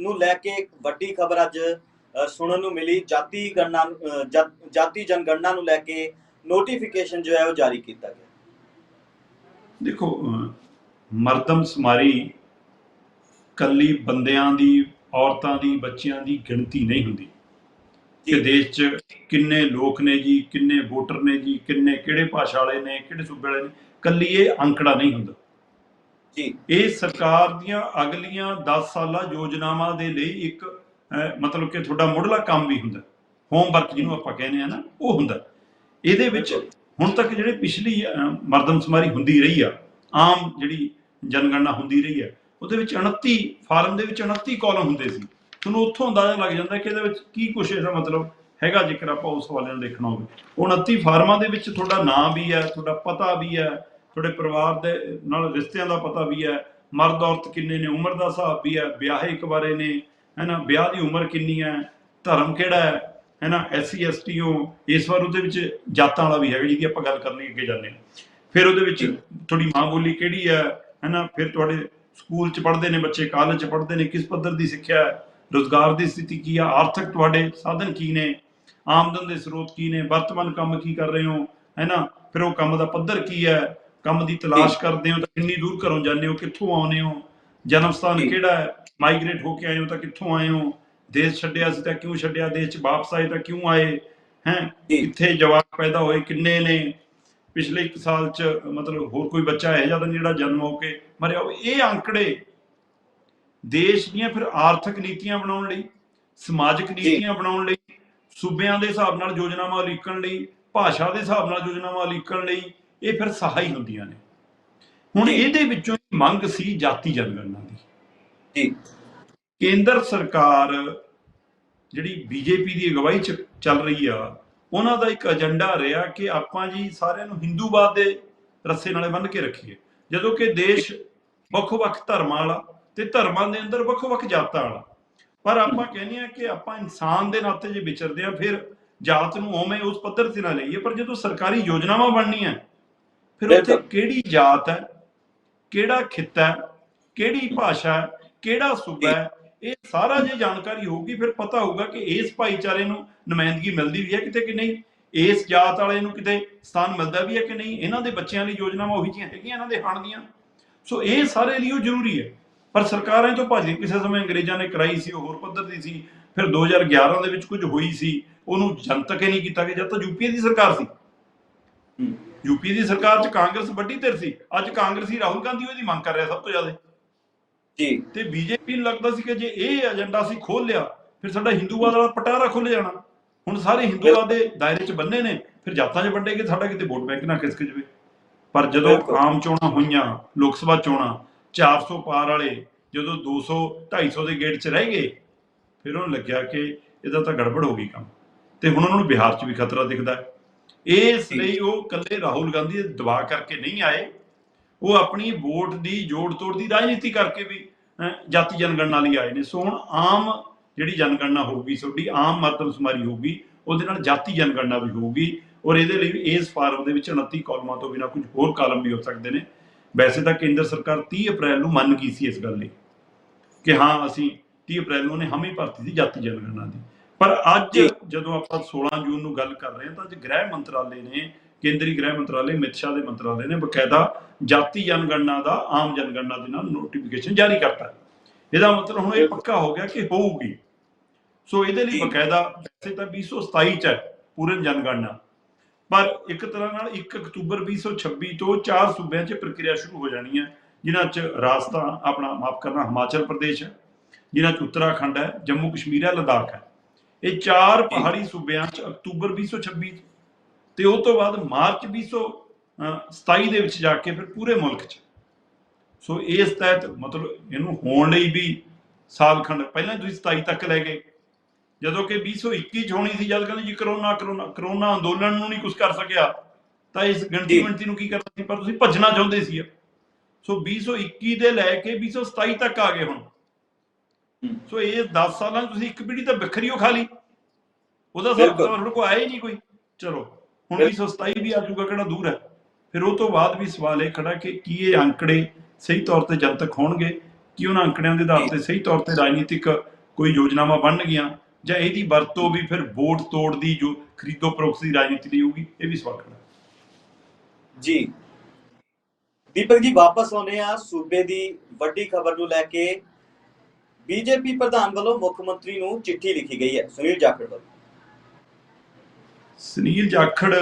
ਨੂੰ ਲੈ ਕੇ ਇੱਕ ਵੱਡੀ ਖਬਰ ਅੱਜ ਸੁਣਨ ਨੂੰ ਮਿਲੀ। ਜਾਤੀ ਗਣਨਾ ਜਾਤੀ ਜਨਗਣਨਾ ਨੂੰ ਲੈ ਕੇ ਨੋਟੀਫਿਕੇਸ਼ਨ ਜੋ ਹੈ ਉਹ ਜਾਰੀ ਕੀਤਾ ਗਿਆ। ਦੇਖੋ ਅਹ, ਮਰਦਮ ਸਮਾਰੀ ਕੱਲੀ ਬੰਦਿਆਂ ਦੀ ਔਰਤਾਂ ਦੀ ਬੱਚਿਆਂ ਦੀ ਗਿਣਤੀ ਨਹੀਂ ਹੁੰਦੀ। ਕਿ। ਦੇਸ਼ 'ਚ ਕਿੰਨੇ ਲੋਕ ਨੇ ਜੀ ਕਿੰਨੇ ਵੋਟਰ ਨੇ ਜੀ ਕਿੰਨੇ ਕਿਹੜੇ ਭਾਸ਼ਾ ਵਾਲੇ ਨੇ ਕਿਹੜੇ ਸੂਬੇ ਵਾਲੇ ਨੇ ਕੱਲੀ ਇਹ ਅੰਕੜਾ ਨਹੀਂ ਹੁੰਦਾ। ਜੀ। ਇਹ ਸਰਕਾਰ ਦੀਆਂ ਅਗਲੀਆਂ 10 ਸਾਲਾ ਯੋਜਨਾਵਾਂ ਦੇ ਲਈ ਇੱਕ ਮਤਲਬ ਕਿ ਤੁਹਾਡਾ ਮੁੱਢਲਾ ਕੰਮ ਵੀ ਹੁੰਦਾ। ਹੋਮਵਰਕ ਜਿਹਨੂੰ ਆਪਾਂ ਕਹਿੰਦੇ ਆ ਨਾ ਉਹ ਹੁੰਦਾ। ਇਹਦੇ ਵਿੱਚ। ਹੁਣ ਤੱਕ ਜਿਹੜੇ ਪਿਛਲੀ ਮਰਦਮਸ਼ੁਮਾਰੀ ਹੁੰਦੀ ਰਹੀ ਆ ਆਮ ਜਿਹੜੀ ਜਨਗਣਨਾ ਹੁੰਦੀ ਰਹੀ ਆ ਉਹਦੇ ਵਿੱਚ 29 ਫਾਰਮ ਦੇ ਵਿੱਚ 29 ਕਾਲਮ ਹੁੰਦੇ ਸੀ। ਤੁਹਾਨੂੰ ਉੱਥੋਂ ਅੰਦਾਜ਼ਾ ਲੱਗ ਜਾਂਦਾ ਕਿ ਇਹਦੇ ਵਿੱਚ ਕੀ ਕੁਛ ਇਹਦਾ ਮਤਲਬ ਹੈਗਾ ਜੇਕਰ ਆਪਾਂ ਉਸ ਹਵਾਲੇ ਨਾਲ ਦੇਖਣਾ ਹੋਵੇ। ਉਹ 29 ਫਾਰਮਾਂ ਦੇ ਵਿੱਚ ਤੁਹਾਡਾ ਨਾਮ ਵੀ ਹੈ ਤੁਹਾਡਾ ਪਤਾ ਵੀ ਹੈ ਤੁਹਾਡੇ ਪਰਿਵਾਰ ਦੇ ਨਾਲ ਰਿਸ਼ਤਿਆਂ ਦਾ ਪਤਾ ਵੀ ਹੈ ਮਰਦ ਔਰਤ ਕਿੰਨੇ ਨੇ ਉਮਰ ਦਾ ਹਿਸਾਬ ਵੀ ਹੈ ਵਿਆਹੇ ਕਬਾਰੇ ਨੇ ਹੈਨਾ ਵਿਆਹ ਦੀ ਉਮਰ ਕਿੰਨੀ ਹੈ ਧਰਮ ਕਿਹੜਾ ਹੈ ਹੈਨਾ ਐਸਸੀ ਐਸਟੀ ਉਹ ਇਸ ਵਾਰ ਉਹਦੇ ਵਿੱਚ ਜਾਤਾਂ ਵਾਲਾ ਵੀ ਹੈਗਾ ਜਿਹਦੀ ਆਪਾਂ ਗੱਲ ਕਰਨੀ ਅੱਗੇ ਜਾਂਦੇ ਹਾਂ। ਫਿਰ ਉਹਦੇ ਵਿੱਚ ਤੁਹਾਡੀ ਮਾਂ ਬੋਲੀ ਕਿਹੜੀ ਹੈ ਹੈਨਾ? ਫਿਰ ਤੁਹਾਡੇ ਸਕੂਲ ਚ ਪੜ੍ਹਦੇ ਨੇ ਬੱਚੇ ਕਾਲਜ ਚ ਪੜ੍ਹਦੇ ਨੇ ਕਿਸ ਪੱਧਰ ਦੀ ਸਿੱਖਿਆ ਹੈ? ਰੋਜ਼ਗਾਰ ਦੀ ਸਥਿਤੀ ਕੀ ਆ? ਆਰਥਿਕ ਤੁਹਾਡੇ ਸਾਧਨ ਕੀ ਨੇ? ਆਮਦਨ ਦੇ ਸਰੋਤ ਕੀ ਨੇ? ਵਰਤਮਾਨ ਕੰਮ ਕੀ ਕਰ ਰਹੇ ਹੋ? ਹੈਨਾ? ਫਿਰ ਉਹ ਕੰਮ ਦਾ ਪੱਧਰ ਕੀ ਹੈ? ਕੰਮ ਦੀ ਤਲਾਸ਼ ਕਰਦੇ ਹੋ ਤਾਂ ਕਿੰਨੀ ਦੂਰ ਘਰੋਂ ਜਾਂਦੇ ਹੋ? ਕਿੱਥੋਂ ਆਉਂਦੇ ਹੋ? ਜਨਮ ਸਥਾਨ। ਕਿਹੜਾ ਹੈ? ਮਾਈਗ੍ਰੇਟ ਹੋ ਕੇ ਆਏ ਹੋ ਤਾਂ ਕਿੱਥੋਂ ਆਏ ਹੋ? ਦੇਸ਼ ਛੱਡਿਆ ਸੀ ਤਾਂ ਕਿਉਂ ਛੱਡਿਆ? ਦੇਸ਼ 'ਚ ਵਾਪਸ ਆਏ ਤਾਂ ਕਿਉਂ ਆਏ? ਹੈ। ਕਿੱਥੇ ਜਵਾਕ ਪੈਦਾ ਹੋਏ? ਕਿੰਨੇ ਨੇ? ਪਿਛਲੇ 1 ਸਾਲ 'ਚ ਮਤਲਬ ਹੋਰ ਕੋਈ ਬੱਚਾ ਹੈ ਜਾਂ ਜਿਹੜਾ ਜਨਮ ਹੋ ਕੇ ਮਰਿਆ ਇਹ ਅੰਕੜੇ ਦੇਸ਼ ਦੀਆਂ ਫਿਰ ਆਰਥਿਕ ਨੀਤੀਆਂ ਬਣਾਉਣ ਲਈ ਸਮਾਜਿਕ ਨੀਤੀਆਂ ਬਣਾਉਣ ਲਈ ਸੂਬਿਆਂ ਦੇ ਹਿਸਾਬ ਨਾਲ ਯੋਜਨਾਵਾਂ ਉਲੀਕਣ ਲਈ ਭਾਸ਼ਾ ਦੇ ਹਿਸਾਬ ਨਾਲ ਯੋਜਨਾਵਾਂ ਉਲੀਕਣ ਲਈ ਇਹ ਫਿਰ ਸਹਾਈ ਹੁੰਦੀਆਂ ਨੇ। ਹੁਣ। ਇਹਦੇ ਵਿੱਚੋਂ ਮੰਗ ਸੀ ਜਾਤੀ ਜਨਗਣਨਾ ਦੀ। ਜੀ। ਕੇਂਦਰ ਸਰਕਾਰ ਜਿਹੜੀ ਬੀਜੇਪੀ ਦੀ ਅਗਵਾਈ ਚ ਚੱਲ ਰਹੀ ਆ ਉਹਨਾਂ ਦਾ ਇੱਕ ਏਜੰਡਾ ਰਿਹਾ ਕਿ ਆਪਾਂ ਜੀ ਸਾਰਿਆਂ ਨੂੰ ਹਿੰਦੂਵਾਦ ਦੇ ਰੱਸੇ ਨਾਲੇ ਬੰਨ੍ਹ ਕੇ ਰੱਖੀਏ ਜਦੋਂ ਕਿ ਦੇਸ਼ ਵੱਖ-ਵੱਖ ਧਰਮਾਂ ਵਾਲਾ ਤੇ ਧਰਮਾਂ ਦੇ ਅੰਦਰ ਵੱਖ-ਵੱਖ ਜਾਤਾਂ ਵਾਲਾ ਪਰ ਆਪਾਂ ਕਹਿੰਦੇ ਆ ਕਿ ਆਪਾਂ ਇਨਸਾਨ ਦੇ ਨਾਤੇ ਜੇ ਵਿਚਰਦੇ ਆ ਫਿਰ ਜਾਤ ਨੂੰ ਉਵੇਂ ਉਸ ਪੱਧਰ ਤੇ ਨਾ ਲਈਏ ਪਰ ਜਦੋਂ ਸਰਕਾਰੀ ਯੋਜਨਾਵਾਂ ਬਣਨੀਆਂ ਫਿਰ ਉੱਥੇ। ਕਿਹੜੀ ਜਾਤ ਹੈ ਕਿਹੜਾ ਖਿੱਤਾ ਹੈ ਕਿਹੜੀ ਭਾਸ਼ਾ ਹੈ ਕਿਹੜਾ ਸੂਬਾ ਹੈ ਇਹ ਸਾਰਾ ਜੇ ਜਾਣਕਾਰੀ ਹੋਊਗੀ ਫਿਰ ਪਤਾ ਹੋਊਗਾ ਕਿ ਇਸ ਭਾਈਚਾਰੇ ਨੂੰ ਨੁਮਾਇੰਦਗੀ ਮਿਲਦੀ ਵੀ ਹੈ ਕਿਤੇ ਕਿ ਨਹੀਂ ਇਸ ਜਾਤ ਵਾਲੇ ਨੂੰ ਕਿਤੇ ਸਥਾਨ ਮਿਲਦਾ ਵੀ ਹੈ ਕਿ ਨਹੀਂ ਇਹਨਾਂ ਦੇ ਬੱਚਿਆਂ ਲਈ ਯੋਜਨਾਵਾਂ ਉਹੀ ਜਿਹੀਆਂ ਹੈਗੀਆਂ ਇਹਨਾਂ ਦੇ ਹਾਣ ਦੀਆਂ। ਸੋ ਇਹ ਸਾਰੇ ਲਈ ਉਹ ਜ਼ਰੂਰੀ ਹੈ। ਪਰ ਸਰਕਾਰਾਂ ਤੋਂ ਭੱਜ ਕਿਸੇ ਸਮੇਂ ਅੰਗਰੇਜ਼ਾਂ ਨੇ ਕਰਾਈ ਸੀ ਉਹ ਹੋਰ ਪੱਧਰ ਦੀ ਸੀ ਫਿਰ 2011 ਦੇ ਵਿੱਚ ਕੁਝ ਹੋਈ ਸੀ ਉਹਨੂੰ ਜਨਤਕ ਹੀ ਨਹੀਂ ਕੀਤਾ ਕਿ ਜਦ ਤੱਕ ਯੂਪੀਏ ਦੀ ਸਰਕਾਰ ਸੀ। ਯੂਪੀ ਦੀ ਸਰਕਾਰ 'ਚ ਕਾਂਗਰਸ ਵੱਡੀ ਧਿਰ ਸੀ। ਅੱਜ ਕਾਂਗਰਸੀ ਰਾਹੁਲ ਗਾਂਧੀ ਉਹਦੀ ਮੰਗ ਕਰ ਰਿਹਾ ਸਭ ਤੋਂ ਜ਼ਿਆਦਾ। ਜੀ। ਤੇ ਬੀਜੇਪੀ ਨੂੰ ਲੱਗਦਾ ਸੀ ਕਿ ਜੇ ਇਹ ਏਜੰਡਾ ਸੀ ਖੋਲ ਲਿਆ ਫਿਰ ਸਾਡਾ ਹਿੰਦੂਵਾਦ ਵਾਲਾ ਪਟਾਰਾ ਖੁੱਲ ਜਾਣਾ। ਹੁਣ ਸਾਰੇ ਹਿੰਦੂਵਾਦ ਦੇ ਦਾਇਰੇ 'ਚ ਬੰਨੇ ਨੇ ਫਿਰ ਜਾਤਾਂ 'ਚ ਵੰਡੇ ਕਿ ਸਾਡਾ ਕਿਤੇ ਵੋਟ ਬੈਂਕ ਨਾ ਖਿਸਕ ਜਵੇ। ਪਰ ਜਦੋਂ। ਆਮ ਚੋਣਾਂ ਹੋਈਆਂ ਲੋਕ ਸਭਾ ਚੋਣਾਂ 400 ਪਾਰ ਵਾਲੇ ਜਦੋਂ 200 250 ਦੇ ਗੇਟ 'ਚ ਰਹਿ ਗਏ ਫਿਰ ਉਹਨੂੰ ਲੱਗਿਆ ਕਿ ਇਹਦਾ ਤਾਂ ਗੜਬੜ ਹੋ ਗਈ ਕੰਮ। ਤੇ ਹੁਣ ਉਹਨਾਂ ਨੂੰ ਬਿਹਾਰ 'ਚ ਵੀ ਖਤਰਾ ਦਿਖਦਾ। ਹੈ ਇਸ। ਲਈ ਉਹ ਕੱਲੇ ਰਾਹੁਲ ਗਾਂਧੀ ਦੇ ਦਬਾਅ ਕਰਕੇ ਨਹੀਂ ਆਏ। ਉਹ ਆਪਣੀ ਵੋਟ ਦੀ ਜੋੜ ਤੋੜ ਦੀ ਰਾਜਨੀਤੀ ਕਰਕੇ ਵੀ ਜਾਤੀ ਜਨਗਣਨਾ ਲਈ ਆਏ ਨੇ। ਸੋ ਹੁਣ ਆਮ ਜਿਹੜੀ ਜਨਗਣਨਾ ਹੋਊਗੀ ਤੁਹਾਡੀ ਆਮ ਮਰਦਮਸ਼ੁਮਾਰੀ ਹੋਊਗੀ ਉਹਦੇ ਨਾਲ ਜਾਤੀ ਜਨਗਣਨਾ ਵੀ ਹੋਊਗੀ ਔਰ ਇਹਦੇ ਲਈ ਇਸ ਫਾਰਮ ਦੇ ਵਿੱਚ 29 ਕਾਲਮਾਂ ਤੋਂ ਬਿਨਾਂ ਕੁਝ ਹੋਰ ਕਾਲਮ ਵੀ ਹੋ ਸਕਦੇ ਨੇ। ਵੈਸੇ ਤਾਂ ਕੇਂਦਰ ਸਰਕਾਰ 30 ਅਪ੍ਰੈਲ ਨੂੰ ਮੰਨ ਗਈ ਸੀ ਇਸ ਗੱਲ ਲਈ ਕਿ ਹਾਂ ਅਸੀਂ 30 ਅਪ੍ਰੈਲ ਨੂੰ ਉਹਨੇ ਹਮੀ ਭਰਤੀ ਸੀ ਜਾਤੀ ਜਨਗਣਨਾ ਦੀ। ਪਰ ਅੱਜ। ਜਦੋਂ ਆਪਾਂ 16 ਜੂਨ ਨੂੰ ਗੱਲ ਕਰ ਰਹੇ ਹਾਂ ਤਾਂ ਅੱਜ ਗ੍ਰਹਿ ਮੰਤਰਾਲੇ ਨੇ ਕੇਂਦਰੀ ਗ੍ਰਹਿ ਮੰਤਰਾਲੇ ਅਮਿਤ ਸ਼ਾਹ ਦੇ ਮੰਤਰਾਲੇ ਨੇ ਬਕਾਇਦਾ ਜਾਤੀ ਜਨਗਣਨਾ ਦਾ ਆਮ ਜਨਗਣਨਾ ਦੇ ਨਾਲ ਨੋਟੀਫਿਕੇਸ਼ਨ ਜਾਰੀ ਕਰਤਾ। ਇਹਦਾ ਮਤਲਬ ਹੁਣ ਇਹ ਪੱਕਾ ਹੋ ਗਿਆ ਕਿ ਹੋਊਗੀ ਸੋ ਇਹਦੇ ਲਈ। ਬਕਾਇਦਾ ਵੈਸੇ ਤਾਂ 2027 ਚ ਹੈ ਪੂਰਨ ਜਨਗਣਨਾ ਪਰ ਇੱਕ ਤਰ੍ਹਾਂ ਨਾਲ 1 ਅਕਤੂਬਰ 2026 ਤੋਂ ਚਾਰ ਸੂਬਿਆਂ 'ਚ ਪ੍ਰਕਿਰਿਆ ਸ਼ੁਰੂ ਹੋ ਜਾਣੀ ਹੈ ਜਿਨ੍ਹਾਂ 'ਚ ਰਾਜਸਥਾਨ ਆਪਣਾ ਮਾਫ ਕਰਨਾ ਹਿਮਾਚਲ ਪ੍ਰਦੇਸ਼ ਹੈ ਜਿਨ੍ਹਾਂ 'ਚ ਉੱਤਰਾਖੰਡ ਹੈ ਜੰਮੂ ਕਸ਼ਮੀਰ ਹੈ ਲਦਾਖ ਹੈ ਇਹ ਚਾਰ ਪਹਾੜੀ ਸੂਬਿਆਂ 'ਚ ਅਕਤੂਬਰ 2026 'ਚ ਤੇ ਉਹ ਤੋਂ ਬਾਅਦ ਮਾਰਚ 2027 ਦੇ ਵਿੱਚ ਜਾ ਕੇ ਫਿਰ ਪੂਰੇ ਮੁਲਕ 'ਚ। ਸੋ ਇਸ ਤਹਿਤ ਮਤਲਬ ਇਹਨੂੰ ਹੋਣ ਲਈ ਵੀ ਸਾਲ ਖੰਡ ਪਹਿਲਾਂ ਤੁਸੀਂ 27 ਤੱਕ ਲੈ ਗਏ। ਜਦੋਂ ਕਿ 2021 ਚ ਹੋਣੀ ਸੀ ਜਦ ਕਹਿੰਦੇ ਜੀ ਕਰੋਨਾ ਕਰੋਨਾ ਕਰੋਨਾ ਅੰਦੋਲਨ ਨੂੰ ਨਹੀਂ ਕੁਝ ਕਰ ਸਕਿਆ ਤਾਂ ਇਸ ਗਿਣਤੀ। ਮਿੰਟੀ ਨੂੰ ਕੀ ਕਰਨਾ ਸੀ? ਪਰ ਤੁਸੀਂ ਭੱਜਣਾ ਚਾਹੁੰਦੇ ਸੀ। ਸੋ 2021 ਦੇ ਲੈ ਕੇ 2027 ਤੱਕ ਆ ਗਏ ਹੁਣ। ਹੂੰ। ਸੋ ਇਹ 10 ਸਾਲਾਂ ਤੁਸੀਂ ਇੱਕ ਪੀੜ੍ਹੀ ਤਾਂ ਵੱਖਰੀ ਓ ਖਾ ਲਈ ਉਹਦਾ ਸਭ। ਤੁਹਾਡੇ ਕੋਲ ਆਇਆ ਹੀ ਨਹੀਂ ਕੋਈ। ਚਲੋ। ਹੁਣ ਬਿਲਕੁਲ। 2027 ਵੀ ਆ ਜਾਊਗਾ ਕਿਹੜਾ ਦੂਰ ਹੈ। ਫਿਰ ਉਹ ਤੋਂ ਬਾਅਦ ਵੀ ਸਵਾਲ ਇਹ ਖੜਾ ਕਿ ਕੀ ਇਹ ਅੰਕੜੇ ਸਹੀ ਤੌਰ ਤੇ ਜਨਤਕ ਹੋਣਗੇ? ਕੀ ਉਹਨਾਂ ਅੰਕੜਿਆਂ ਦੇ ਆਧਾਰ ਤੇ ਸਹੀ ਤੌਰ ਤੇ ਰਾਜਨੀਤਿਕ ਕੋਈ ਯੋਜਨਾਵਾਂ ਬਣਨਗੀਆਂ? ਜਾਂ ਇਹਦੀ ਵਰਤੋਂ ਵੀ ਫਿਰ ਵੋਟ ਤੋੜ ਦੀ ਜੋ ਖਰੀਦੋ ਫਰੋਖਤ ਦੀ ਰਾਜਨੀਤੀ ਲਈ ਹੋਊਗੀ? ਇਹ ਵੀ ਸਵਾਲ ਖੜਾ। ਜੀ। ਦੀਪਕ ਜੀ ਵਾਪਸ ਆਉਨੇ ਆ ਸੂਬੇ ਦੀ ਵੱਡੀ ਖਬਰ ਨੂੰ ਲੈ ਕੇ। ਬੀਜੇਪੀ ਪ੍ਰਧਾਨ ਵੱਲੋਂ ਮੁੱਖ ਮੰਤਰੀ ਨੂੰ ਚਿੱਠੀ ਲਿਖੀ ਗਈ ਹੈ। ਸੁਨੀਲ ਜਾਖੜ ਵੱਲੋਂ। ਸੁਨੀਲ ਜਾਖੜ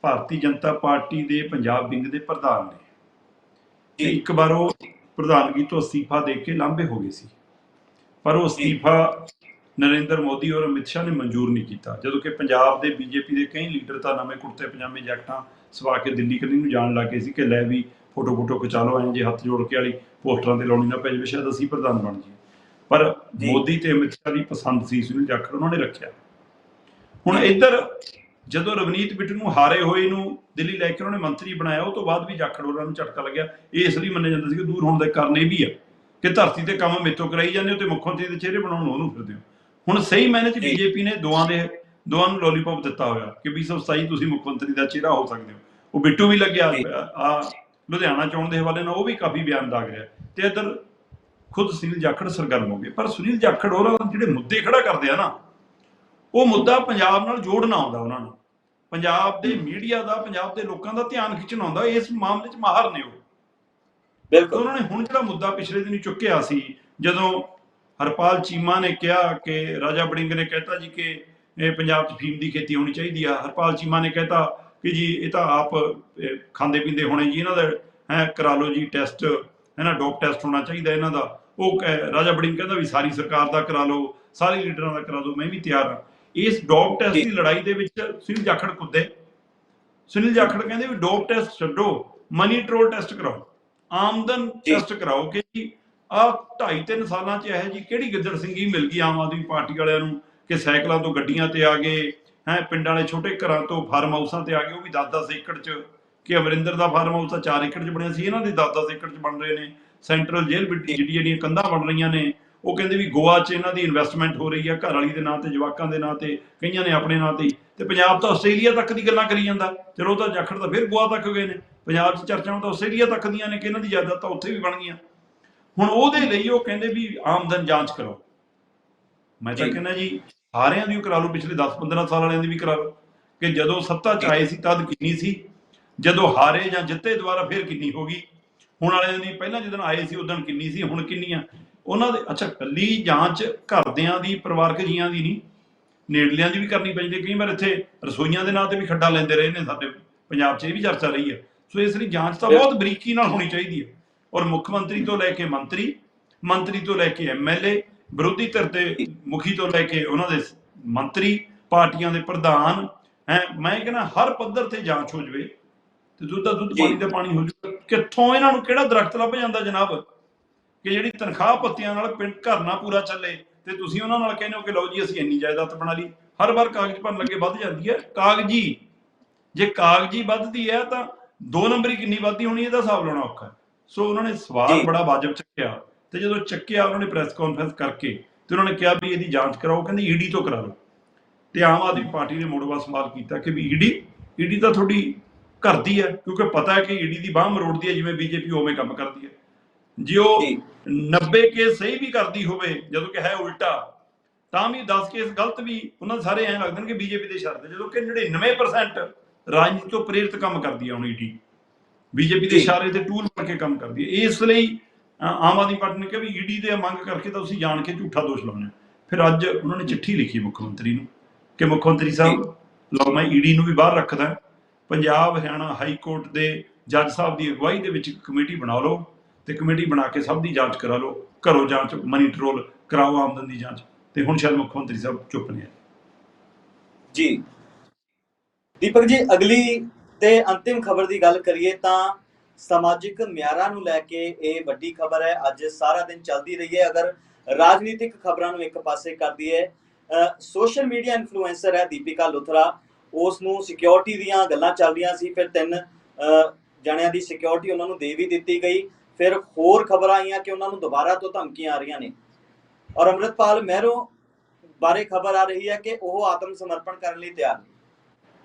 ਭਾਰਤੀ ਜਨਤਾ ਪਾਰਟੀ ਦੇ ਪੰਜਾਬ ਵਿੰਗ ਦੇ ਪ੍ਰਧਾਨ ਨੇ। ਇੱਕ ਵਾਰ ਉਹ ਪ੍ਰਧਾਨਗੀ ਤੋਂ ਅਸਤੀਫਾ ਦੇ ਕੇ ਲਾਂਭੇ ਹੋ ਗਏ ਸੀ। ਪਰ ਉਹ ਅਸਤੀਫਾ ਨਰਿੰਦਰ ਮੋਦੀ ਔਰ ਅਮਿਤ ਸ਼ਾਹ ਨੇ ਮਨਜ਼ੂਰ ਨਹੀਂ ਕੀਤਾ। ਜਦੋਂ ਕਿ ਪੰਜਾਬ ਦੇ ਬੀਜੇਪੀ ਦੇ ਕਈ ਲੀਡਰ ਤਾਂ ਨਵੇਂ ਕੁੜਤੇ ਪਜਾਮੇ ਜੈਕਟਾਂ ਸਵਾ ਕੇ ਦਿੱਲੀ ਕੰਨੀ ਨੂੰ ਜਾਣ ਲੱਗੇ ਸੀ ਕਿ ਲੈ ਵੀ ਫੋਟੋ ਫੋਟੋ ਖਿਚਾ ਲਓ ਐਂ ਜੇ ਹੱਥ ਜੋੜ ਕੇ ਵਾਲੀ ਪੋਸਟਰਾਂ ਤੇ ਲਾਉਣੀ ਨਾ ਪੈ ਜਾਵੇ ਸ਼ਾਇਦ ਅਸੀਂ ਪ੍ਰਧਾਨ ਬਣ ਜਾਈਏ। ਪਰ। ਮੋਦੀ ਤੇ ਅਮਿਤ ਸ਼ਾਹ ਦੀ ਪਸੰਦ ਸੀ ਸੁਨੀਲ ਜਾਖੜ ਉਹਨਾਂ ਨੇ ਰੱਖਿਆ। ਹੁਣ ਇੱਧਰ ਜਦੋਂ ਰਵਨੀਤ ਬਿੱਟੂ ਨੂੰ ਹਾਰੇ ਹੋਏ ਨੂੰ ਦਿੱਲੀ ਲੈ ਕੇ ਉਹਨਾਂ ਨੇ ਮੰਤਰੀ ਬਣਾਇਆ ਉਹ ਤੋਂ ਬਾਅਦ ਵੀ ਜਾਖੜ ਹੋਰਾਂ ਨੂੰ ਝਟਕਾ ਲੱਗਿਆ। ਇਹ ਇਸ ਲਈ ਮੰਨਿਆ ਜਾਂਦਾ ਸੀ ਕਿ ਦੂਰ ਹੋਣ ਦੇ ਕਾਰਨ ਇਹ ਵੀ ਆ ਕਿ ਧਰਤੀ ਤੇ ਕੰਮ ਮੇਤੋਂ ਕਰਾਈ ਜਾਂਦੇ ਹੋ ਤੇ ਮੁੱਖ ਮੰਤਰੀ ਦੇ ਚਿਹਰੇ ਬਣਾਉਣ ਨੂੰ ਉਹਨੂੰ ਫਿਰਦੇ ਹੋ। ਹੁਣ ਸਹੀ ਮਾਇਨੇ ਚ। ਬੀਜੇਪੀ ਨੇ ਦੋਵਾਂ ਦੇ ਦੋਵਾਂ ਨੂੰ ਲੋਲੀਪੌਪ ਦਿੱਤਾ ਹੋਇਆ ਕਿ 2027 ਤੁਸੀਂ ਮੁੱਖ ਮੰਤਰੀ ਦਾ ਚਿਹਰਾ ਹੋ ਸਕਦੇ ਹੋ। ਉਹ ਬਿੱਟੂ ਵੀ ਲੱਗਿਆ। ਆ ਲੁਧਿਆਣਾ ਚੋਣ ਦੇ ਹਵਾਲੇ ਨਾਲ ਉਹ ਵੀ ਕਾਫੀ ਬਿਆਨ ਦਾਗ ਰਿਹਾ। ਤੇ ਇੱਧਰ ਖੁਦ ਸੁਨੀਲ ਜਾਖੜ ਸਰਗਰਮ ਹੋ ਗਏ। ਪਰ ਸੁਨੀਲ ਜਾਖੜ ਹੋਰਾਂ ਜਿਹੜੇ ਮੁੱਦੇ ਖੜਾ ਕਰਦੇ ਆ ਨਾ ਉਹ ਮੁੱਦਾ ਪੰਜਾਬ ਨਾਲ ਜੋੜਨਾ ਆਉਂਦਾ ਉਹਨਾਂ ਨੂੰ। ਪੰਜਾਬ ਦੇ ਮੀਡੀਆ ਦਾ ਪੰਜਾਬ ਦੇ ਲੋਕਾਂ ਦਾ ਧਿਆਨ ਖਿੱਚਣਾ ਆਉਂਦਾ ਇਸ ਮਾਮਲੇ 'ਚ ਮਾਹਰ ਨੇ ਉਹ। ਬਿਲਕੁਲ। ਉਹਨਾਂ ਨੇ ਹੁਣ ਜਿਹੜਾ ਮੁੱਦਾ ਪਿਛਲੇ ਦਿਨੀ ਚੁੱਕਿਆ ਸੀ ਜਦੋਂ ਹਰਪਾਲ ਚੀਮਾ ਨੇ ਕਿਹਾ ਕਿ ਰਾਜਾ ਬੜਿੰਗ ਨੇ ਕਹਿਤਾ ਜੀ ਕਿ ਇਹ ਪੰਜਾਬ 'ਚ ਫੀਮ ਦੀ ਖੇਤੀ ਹੋਣੀ ਚਾਹੀਦੀ ਆ। ਹਰਪਾਲ ਚੀਮਾ ਨੇ ਕਹਿਤਾ ਕਿ ਜੀ ਇਹ ਤਾਂ ਆਪ ਖਾਂਦੇ ਪੀਂਦੇ ਹੋਣੇ ਜੀ ਇਹਨਾਂ ਦਾ ਹੈ ਕਰਾ ਲਓ ਜੀ ਟੈਸਟ ਹੈ ਨਾ ਡੋਪ ਟੈਸਟ ਹੋਣਾ ਚਾਹੀਦਾ ਇਹਨਾਂ ਦਾ। ਉਹ ਰਾਜਾ ਬੜਿੰਗ ਕਹਿੰਦਾ ਵੀ ਸਾਰੀ ਸਰਕਾਰ ਦਾ ਕਰਾ ਲਓ ਸਾਰੇ ਲੀਡਰਾਂ ਦਾ ਕਰਾ ਦਿਓ ਮੈਂ ਵੀ ਤਿਆਰ ਹਾਂ ਇਸ ਡੋਪ ਟੈਸਟ। ਦੀ ਲੜਾਈ ਦੇ ਵਿੱਚ ਸੁਨੀਲ ਜਾਖੜ ਕੁੱਦੇ ਸੁਨੀਲ ਜਾਖੜ ਕਹਿੰਦੇ ਵੀ ਡੋਪ ਟੈਸਟ ਛੱਡੋ ਮਨੀ ਟਰੋਲ ਟੈਸਟ ਕਰਾਓ ਆਮਦਨ। ਟੈਸਟ ਕਰਾਓ ਕਿ ਆ 2.5 3 ਸਾਲਾਂ ਚ ਇਹ ਜੀ ਕਿਹੜੀ ਗਿੱਦੜ ਸਿੰਘੀ ਮਿਲ ਗਈ ਆਮ ਆਦਮੀ ਪਾਰਟੀ ਵਾਲਿਆਂ ਨੂੰ ਕਿ ਸਾਈਕਲਾਂ ਤੋਂ ਗੱਡੀਆਂ ਤੇ ਆ ਗਏ ਹੈ ਪਿੰਡਾਂ ਵਾਲੇ ਛੋਟੇ ਘਰਾਂ ਤੋਂ ਫਾਰਮ ਹਾਊਸਾਂ ਤੇ ਆ ਗਏ ਉਹ ਵੀ 10-10 ਏਕੜ ਚ ਕਿ ਅਮਰਿੰਦਰ ਦਾ ਫਾਰਮ ਹਾਊਸ ਤਾਂ 4 ਏਕੜ ਚ ਬਣਿਆ ਸੀ ਇਹਨਾਂ ਦੇ 10-10 ਏਕੜ ਚ ਬਣ ਰਹੇ ਨੇ ਸੈਂਟਰਲ ਜੇਲ੍ਹ ਜਿਹੜੀ ਜਿਹੜੀਆਂ ਕੰਧਾਂ ਬਣ ਰਹੀਆਂ ਨੇ ਉਹ ਕਹਿੰਦੇ ਵੀ ਗੋਆ 'ਚ ਇਹਨਾਂ ਦੀ ਇਨਵੈਸਟਮੈਂਟ ਹੋ ਰਹੀ ਆ ਘਰ ਵਾਲੀ ਦੇ ਨਾਂ ਤੇ ਜਵਾਕਾਂ ਦੇ ਨਾਂ ਤੇ ਕਈਆਂ ਨੇ ਆਪਣੇ ਨਾਂ ਤੇ। ਤੇ ਪੰਜਾਬ ਤਾਂ ਆਸਟ੍ਰੇਲੀਆ ਤੱਕ ਦੀ ਗੱਲਾਂ ਕਰੀ ਜਾਂਦਾ। ਚਲੋ ਤਾਂ ਜਾਖੜ ਤਾਂ ਫਿਰ ਗੋਆ ਤੱਕ ਗਏ ਨੇ। ਪੰਜਾਬ 'ਚ ਚਰਚਾਵਾਂ ਤਾਂ ਆਸਟ੍ਰੇਲੀਆ ਤੱਕ ਦੀਆਂ ਨੇ ਕਿ ਇਹਨਾਂ ਦੀ ਜਾਇਦਾਦ ਤਾਂ ਉੱਥੇ ਵੀ ਬਣ ਗਈਆਂ। ਹੁਣ ਉਹਦੇ ਲਈ ਉਹ ਕਹਿੰਦੇ ਵੀ ਆਮਦਨ ਜਾਂਚ ਕਰੋ। ਮੈਂ ਤਾਂ। ਕਹਿੰਦਾ ਜੀ ਸਾਰਿਆਂ ਦੀ ਕਰਾ ਲਓ ਪਿਛਲੇ 10-15 ਸਾਲ ਵਾਲਿਆਂ ਦੀ ਵੀ ਕਰਾ ਲਓ। ਕਿ ਜਦੋਂ ਸੱਤਾ 'ਚ ਆਏ ਸੀ ਤਦ ਕਿੰਨੀ ਸੀ ਜਦੋਂ ਹਾਰੇ ਜਾਂ ਜਿੱਤੇ ਦੁਬਾਰਾ ਫਿਰ ਕਿੰਨੀ ਹੋ ਗਈ। ਹੁਣ ਵਾਲਿਆਂ ਦੀ ਪਹਿਲਾਂ ਜਦੋਂ ਆਏ ਸੀ ਉਦੋਂ ਕਿੰਨੀ ਸੀ ਹੁਣ ਕਿੰਨੀਆਂ। ਉਹਨਾਂ ਦੇ ਅੱਛਾ ਕੱਲੀ ਜਾਂਚ ਘਰਦਿਆਂ ਦੀ ਪਰਿਵਾਰਕ ਜੀਆਂ ਦੀ ਨਹੀਂ ਨੇੜਲਿਆਂ ਦੀ ਵੀ ਕਰਨੀ ਪੈਂਦੀ ਹੈ। ਕਈ ਵਾਰ ਇੱਥੇ ਰਸੋਈਆਂ ਦੇ ਨਾਂ ਤੇ ਵੀ ਖੱਡਾ ਲੈਂਦੇ ਰਹੇ ਨੇ ਸਾਡੇ ਪੰਜਾਬ 'ਚ ਇਹ ਵੀ ਚਰਚਾ ਰਹੀ ਹੈ ਸੋ ਇਸ ਲਈ ਜਾਂਚ ਤਾਂ ਬਹੁਤ ਬਰੀਕੀ ਨਾਲ ਹੋਣੀ ਚਾਹੀਦੀ ਹੈ ਔਰ ਮੁੱਖ ਮੰਤਰੀ ਤੋਂ ਲੈ ਕੇ ਮੰਤਰੀ ਮੰਤਰੀ ਤੋਂ ਲੈ ਕੇ ਐਮਐਲਏ ਵਿਰੋਧੀ ਧਿਰ ਦੇ ਮੁਖੀ ਤੋਂ ਲੈ ਕੇ ਉਹਨਾਂ ਦੇ ਮੰਤਰੀ ਪਾਰਟੀਆਂ ਦੇ ਪ੍ਰਧਾਨ ਹੈ ਮੈਂ ਕਹਿੰਦਾ ਹਰ ਪੱਧਰ ਤੇ ਜਾਂਚ ਹੋ ਜਵੇ ਤੇ ਦੁੱਧ ਦਾ ਦੁੱਧ। ਪਾਣੀ ਦਾ ਪਾਣੀ ਹੋ ਜੂਗਾ ਕਿੱਥੋਂ ਇਹਨਾਂ ਨੂੰ ਕਿਹੜਾ ਦਰਖਤ ਲੱਭ ਜਾਂਦਾ ਜਨਾਬ ਕਿ ਜਿਹੜੀ ਤਨਖਾਹ ਪੱਤੀਆਂ ਨਾਲ ਪਿੰਡ ਘਰ ਨਾ ਪੂਰਾ ਚੱਲੇ ਤੇ ਤੁਸੀਂ ਉਹਨਾਂ ਨਾਲ ਕਹਿੰਦੇ ਹੋ ਕਿ ਲਓ ਜੀ ਅਸੀਂ ਇੰਨੀ ਜਾਇਦਾਦ ਬਣਾ ਲਈ ਹਰ ਵਾਰ ਕਾਗਜ਼ ਭਰਨ ਲੱਗੇ ਵੱਧ ਜਾਂਦੀ ਹੈ ਕਾਗਜ਼ੀ ਜੇ ਕਾਗਜ਼ੀ ਵੱਧਦੀ ਹੈ ਤਾਂ ਦੋ ਨੰਬਰੀ ਕਿੰਨੀ ਵੱਧਦੀ ਹੋਣੀ ਇਹਦਾ ਹਿਸਾਬ ਲਾਉਣਾ ਔਖਾ। ਸੋ ਉਹਨਾਂ ਨੇ ਸਵਾਲ। ਬੜਾ ਵਾਜਬ ਚੱਕਿਆ ਤੇ ਜਦੋਂ ਚੱਕਿਆ ਉਹਨਾਂ ਨੇ ਪ੍ਰੈਸ ਕਾਨਫਰੰਸ ਕਰਕੇ ਤੇ ਉਹਨਾਂ ਨੇ ਕਿਹਾ ਵੀ ਇਹਦੀ ਜਾਂਚ ਕਰਾਓ ਕਹਿੰਦੇ ਈਡੀ ਤੋਂ ਕਰਾ ਲਓ ਤੇ ਆਮ ਆਦਮੀ ਪਾਰਟੀ ਨੇ ਮੁੜ ਬਾਅਦ ਸਵਾਲ ਕੀਤਾ ਕਿ ਵੀ ਈਡੀ ਈਡੀ ਤਾਂ ਤੁਹਾਡੀ ਘਰ ਦੀ ਹੈ ਕਿਉਂਕਿ ਪਤਾ ਹੈ ਕਿ ਈਡੀ ਦੀ ਬਾਹ ਮਰੋੜਦੀ ਹੈ ਜਿਵੇਂ ਬੀਜੇਪੀ ਉਵੇਂ ਕੰਮ ਕਰਦੀ ਹੈ ਜੇ ਉਹ ਜੀ। 90 ਕੇਸ ਸਹੀ ਵੀ ਕਰਦੀ ਹੋਵੇ ਜਦੋਂ ਕਿ ਹੈ ਉਲਟਾ ਤਾਂ ਵੀ 10 ਕੇਸ ਗਲਤ ਵੀ ਉਹਨਾਂ ਸਾਰੇ ਐਂ ਲੱਗਦੇ ਨੇ ਕਿ ਬੀਜੇਪੀ ਦੇ ਸ਼ਰਤ ਜਦੋਂ ਕਿ 99% ਰਾਜਨੀਤੀ ਤੋਂ ਪ੍ਰੇਰਿਤ ਕੰਮ ਕਰਦੀ ਹੈ ਹੁਣ ਈਡੀ ਬੀਜੇਪੀ ਦੇ। ਇਸ਼ਾਰੇ ਤੇ ਟੂਲ ਬਣ ਕੇ ਕੰਮ ਕਰਦੀ ਹੈ ਇਸ ਲਈ ਆਮ ਆਦਮੀ ਪਾਰਟੀ ਨੇ ਕਿਹਾ ਵੀ ਈਡੀ ਦੇ ਮੰਗ ਕਰਕੇ ਤਾਂ ਤੁਸੀਂ ਜਾਣ ਕੇ ਝੂਠਾ ਦੋਸ਼ ਲਾਉਂਦੇ ਫਿਰ ਅੱਜ ਉਹਨਾਂ ਨੇ ਚਿੱਠੀ ਲਿਖੀ ਮੁੱਖ ਮੰਤਰੀ ਨੂੰ ਕਿ ਮੁੱਖ ਮੰਤਰੀ ਸਾਹਿਬ ਲਓ ਮੈਂ ਈਡੀ ਨੂੰ ਵੀ ਬਾਹਰ ਰੱਖਦਾ ਪੰਜਾਬ ਹਰਿਆਣਾ ਹਾਈ ਕੋਰਟ ਦੇ ਜੱਜ ਸਾਹਿਬ ਦੀ ਅਗਵਾਈ ਦੇ ਵਿੱਚ ਇੱਕ ਕਮੇਟੀ ਬਣਾ ਲਓ। ਤੇ ਕਮੇਟੀ ਬਣਾ ਕੇ ਸਭ ਦੀ ਜਾਂਚ ਕਰਾ ਲਓ, ਘਰੋਂ ਜਾਂਚ ਮਨੀ ਟਰੋਲ ਕਰਾਓ ਆਮਦਨ ਦੀ ਜਾਂਚ, ਤੇ ਹੁਣ ਸ਼ਾਇਦ ਮੁੱਖ ਮੰਤਰੀ ਸਾਹਿਬ ਚੁੱਪ ਨੇ। ਜੀ। ਦੀਪਕ ਜੀ, ਅਗਲੀ ਤੇ ਅੰਤਿਮ ਖਬਰ ਦੀ ਗੱਲ ਕਰੀਏ ਤਾਂ ਸਮਾਜਿਕ ਮਿਆਰਾਂ ਨੂੰ ਲੈ ਕੇ ਇਹ ਵੱਡੀ ਖਬਰ ਹੈ। ਅੱਜ ਸਾਰਾ ਦਿਨ ਚੱਲਦੀ ਰਹੀ ਹੈ। ਅਗਰ ਰਾਜਨੀਤਿਕ ਖਬਰਾਂ ਨੂੰ ਇੱਕ ਪਾਸੇ ਕਰ ਦਈਏ ਸੋਸ਼ਲ ਮੀਡੀਆ ਇਨਫਲੂਐਂਸਰ ਹੈ ਦੀਪਿਕਾ ਲੁਥਰਾ। ਉਸ ਨੂੰ ਸਿਕਿਉਰਿਟੀ ਦੀਆਂ ਗੱਲਾਂ ਚੱਲਦੀਆਂ ਸੀ। ਫਿਰ ਤਿੰਨ ਜਣਿਆਂ ਦੀ ਸਿਕਿਉਰਿਟੀ ਉਹਨਾਂ ਨੂੰ ਦੇ ਵੀ ਦਿੱਤੀ ਗਈ। ਫਿਰ ਹੋਰ ਖਬਰਾਂ ਆਈਆਂ ਕਿ ਉਹਨਾਂ ਨੂੰ ਦੁਬਾਰਾ ਤੋਂ ਧਮਕੀਆਂ ਆ ਰਹੀਆਂ ਨੇ। ਔਰ ਅੰਮ੍ਰਿਤਪਾਲ ਮਹਿਰੋ ਬਾਰੇ ਖਬਰ ਆ ਰਹੀ ਹੈ ਕਿ ਉਹ ਆਤਮ ਸਮਰਪਣ ਕਰਨ ਲਈ ਤਿਆਰ ਨੇ।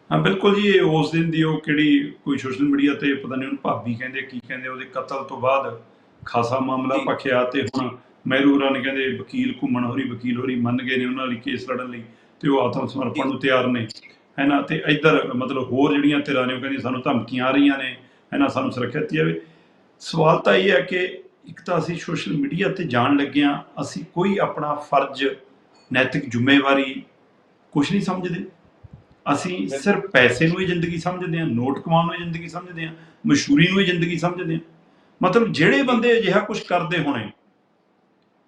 ਹਾਂ ਬਿਲਕੁਲ ਜੀ ਉਸ ਦਿਨ ਦੀ ਉਹ ਕਿਹੜੀ ਕੋਈ ਸੋਸ਼ਲ ਮੀਡੀਆ ਤੇ ਪਤਾ ਨਹੀਂ ਉਹਨੂੰ ਭਾਬੀ ਕਹਿੰਦੇ ਕੀ ਕਹਿੰਦੇ ਉਹਦੇ ਕਤਲ ਤੋਂ ਬਾਅਦ ਖਾਸਾ ਮਾਮਲਾ ਜੀ। ਭਖਿਆ ਤੇ ਹੁਣ ਮਹਿਰੂਰਾ ਨੇ ਕਹਿੰਦੇ ਵਕੀਲ ਘੁੰਮਣ ਹੋਰੀ ਵਕੀਲ ਹੋਰੀ ਮੰਨ ਗਏ ਨੇ ਉਹਨਾਂ ਲਈ ਕੇਸ ਲੜਨ ਲਈ ਤੇ ਉਹ ਆਤਮ ਸਮਰਪਣ ਨੂੰ ਤਿਆਰ ਨੇ। ਹੈਨਾ ਤੇ ਇੱਧਰ ਮਤਲਬ ਹੋਰ ਜਿਹੜੀਆਂ ਧਿਰਾਂ ਨੇ ਉਹ ਕਹਿੰਦੀ ਸਾਨੂੰ ਧਮਕੀਆਂ ਆ ਰਹੀਆਂ ਨੇ ਹੈਨਾ ਸਾਨੂੰ ਸੁਰੱਖਿਆ ਦਿੱਤੀ ਜਾਵੇ। ਸਵਾਲ ਤਾਂ ਇਹ ਹੈ ਕਿ ਇੱਕ ਤਾਂ ਅਸੀਂ ਸੋਸ਼ਲ ਮੀਡੀਆ ਤੇ ਜਾਣ ਲੱਗਿਆਂ ਅਸੀਂ ਕੋਈ ਆਪਣਾ ਫਰਜ਼ ਨੈਤਿਕ ਜ਼ਿੰਮੇਵਾਰੀ ਕੁਝ ਨਹੀਂ ਸਮਝਦੇ। ਅਸੀਂ। ਸਿਰਫ ਪੈਸੇ ਨੂੰ ਹੀ ਜ਼ਿੰਦਗੀ ਸਮਝਦੇ ਹਾਂ ਨੋਟ ਕਮਾਉਣ ਨੂੰ ਹੀ ਜ਼ਿੰਦਗੀ ਸਮਝਦੇ ਹਾਂ ਮਸ਼ਹੂਰੀ ਨੂੰ ਹੀ ਜ਼ਿੰਦਗੀ ਸਮਝਦੇ ਹਾਂ। ਮਤਲਬ ਜਿਹੜੇ ਬੰਦੇ ਅਜਿਹਾ ਕੁਝ ਕਰਦੇ ਹੋਣੇ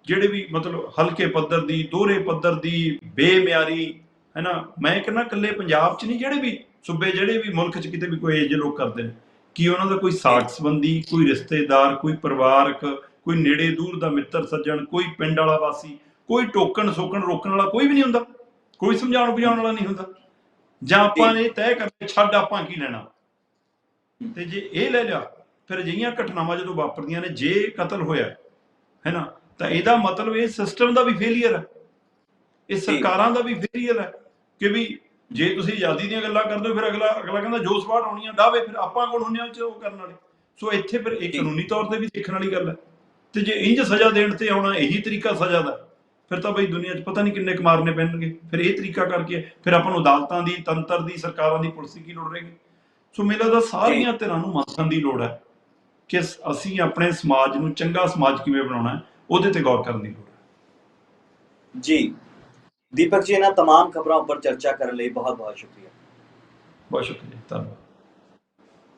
ਜਿਹੜੇ ਵੀ ਮਤਲਬ ਹਲਕੇ ਪੱਧਰ ਦੀ ਦੋਹਰੇ ਪੱਧਰ ਦੀ ਬੇਮਿਆਰੀ ਹੈ ਨਾ ਮੈਂ ਕਹਿੰਦਾ ਇਕੱਲੇ ਪੰਜਾਬ 'ਚ ਨਹੀਂ ਜਿਹੜੇ ਵੀ ਸੂਬੇ ਜਿਹੜੇ ਵੀ ਮੁਲਕ 'ਚ ਕਿਤੇ ਵੀ ਕੋਈ ਇਹ ਜਿਹੇ ਲੋਕ ਕਰਦੇ ਨੇ। ਕੀ ਉਹਨਾਂ ਦਾ ਕੋਈ ਸਾਖ ਸੰਬੰਧੀ ਕੋਈ ਰਿਸ਼ਤੇਦਾਰ ਕੋਈ ਪਰਿਵਾਰਕ ਕੋਈ ਨੇੜੇ ਦੂਰ ਦਾ ਮਿੱਤਰ ਸੱਜਣ ਕੋਈ ਪਿੰਡ ਵਾਲਾ ਵਾਸੀ ਕੋਈ ਟੋਕਣ ਸੋਕਣ ਰੋਕਣ ਵਾਲਾ ਕੋਈ ਵੀ ਨਹੀਂ ਹੁੰਦਾ। ਕੋਈ ਸਮਝਾਉਣ ਬੁਝਾਉਣ ਵਾਲਾ ਨਹੀਂ ਹੁੰਦਾ। ਜਾਂ ਆਪਾਂ ਨੇ ਤੈਅ ਕਰਕੇ ਛੱਡ ਆਪਾਂ ਕੀ ਲੈਣਾ? ਤੇ ਜੇ ਇਹ ਲੈ ਲਿਆ ਫਿਰ ਅਜਿਹੀਆਂ ਘਟਨਾਵਾਂ ਜਦੋਂ ਵਾਪਰਦੀਆਂ ਨੇ ਜੇ ਕਤਲ ਹੋਇਆ ਹੈ ਨਾ ਤਾਂ ਇਹਦਾ ਮਤਲਬ ਇਹ ਸਿਸਟਮ ਦਾ ਵੀ ਫੇਲਿਅਰ ਹੈ। ਇਹ ਸਰਕਾਰਾਂ ਦਾ ਵੀ ਫੇਲਿਅਰ ਹੈ ਕਿ ਵੀ ਜੇ ਤੁਸੀਂ ਆਜ਼ਾਦੀ ਦੀਆਂ ਗੱਲਾਂ ਕਰਦੇ ਹੋ, ਫਿਰ ਅਗਲਾ ਅਗਲਾ ਕਹਿੰਦਾ, ਜੋ ਸਵਾਲ ਆਉਣੀਆਂ ਡਾਵੇ ਫਿਰ ਆਪਾਂ ਕੌਣ ਹੁੰਦੇ ਹਾਂ ਉਹ ਕਰਨ ਵਾਲੇ? ਸੋ ਇੱਥੇ ਫਿਰ ਇਹ ਕਾਨੂੰਨੀ ਤੌਰ ਤੇ ਵੀ ਦੇਖਣ ਵਾਲੀ ਗੱਲ ਹੈ। ਤੇ ਜੇ ਇੰਜ ਸਜ਼ਾ ਦੇਣ ਤੇ ਆਉਣਾ, ਇਹੀ ਤਰੀਕਾ ਸਜ਼ਾ ਦਾ ਫਿਰ ਤਾਂ ਬਈ ਦੁਨੀਆ 'ਚ ਪਤਾ ਨਹੀਂ ਕਿੰਨੇ ਕੁ ਪੈਣਗੇ। ਫਿਰ ਇਹ ਤਰੀਕਾ ਕਰਕੇ ਫਿਰ ਆਪਾਂ ਨੂੰ ਅਦਾਲਤਾਂ ਦੀ, ਤੰਤਰ ਦੀ, ਸਰਕਾਰਾਂ ਦੀ ਪੁਲਿਸ ਦੀ ਕੀ ਲੋੜ ਰਹੇਗੀ? ਸੋ ਮੈਨੂੰ ਲੱਗਦਾ ਸਾਰੀਆਂ ਧਿਰਾਂ ਨੂੰ ਮੰਨਣ ਦੀ ਲੋੜ ਹੈ ਕਿ ਅਸੀਂ ਆਪਣੇ ਸਮਾਜ ਨੂੰ ਚੰਗਾ ਸਮਾਜ ਕਿਵੇਂ ਬਣਾਉਣਾ ਹੈ, ਉਹਦੇ ਤੇ ਗੌਰ ਕਰਨ ਦੀ ਲੋੜ ਹੈ। ਜੀ। ਦੀਪਕ ਜੀ ਇਹਨਾਂ तमाम ਖਬਰਾਂ ਉੱਪਰ ਚਰਚਾ ਕਰਨ ਲਈ ਬਹੁਤ ਬਹੁਤ ਸ਼ੁਕਰੀਆ ਬਹੁਤ ਸ਼ੁਕਰੀਆ ਧੰਨਵਾਦ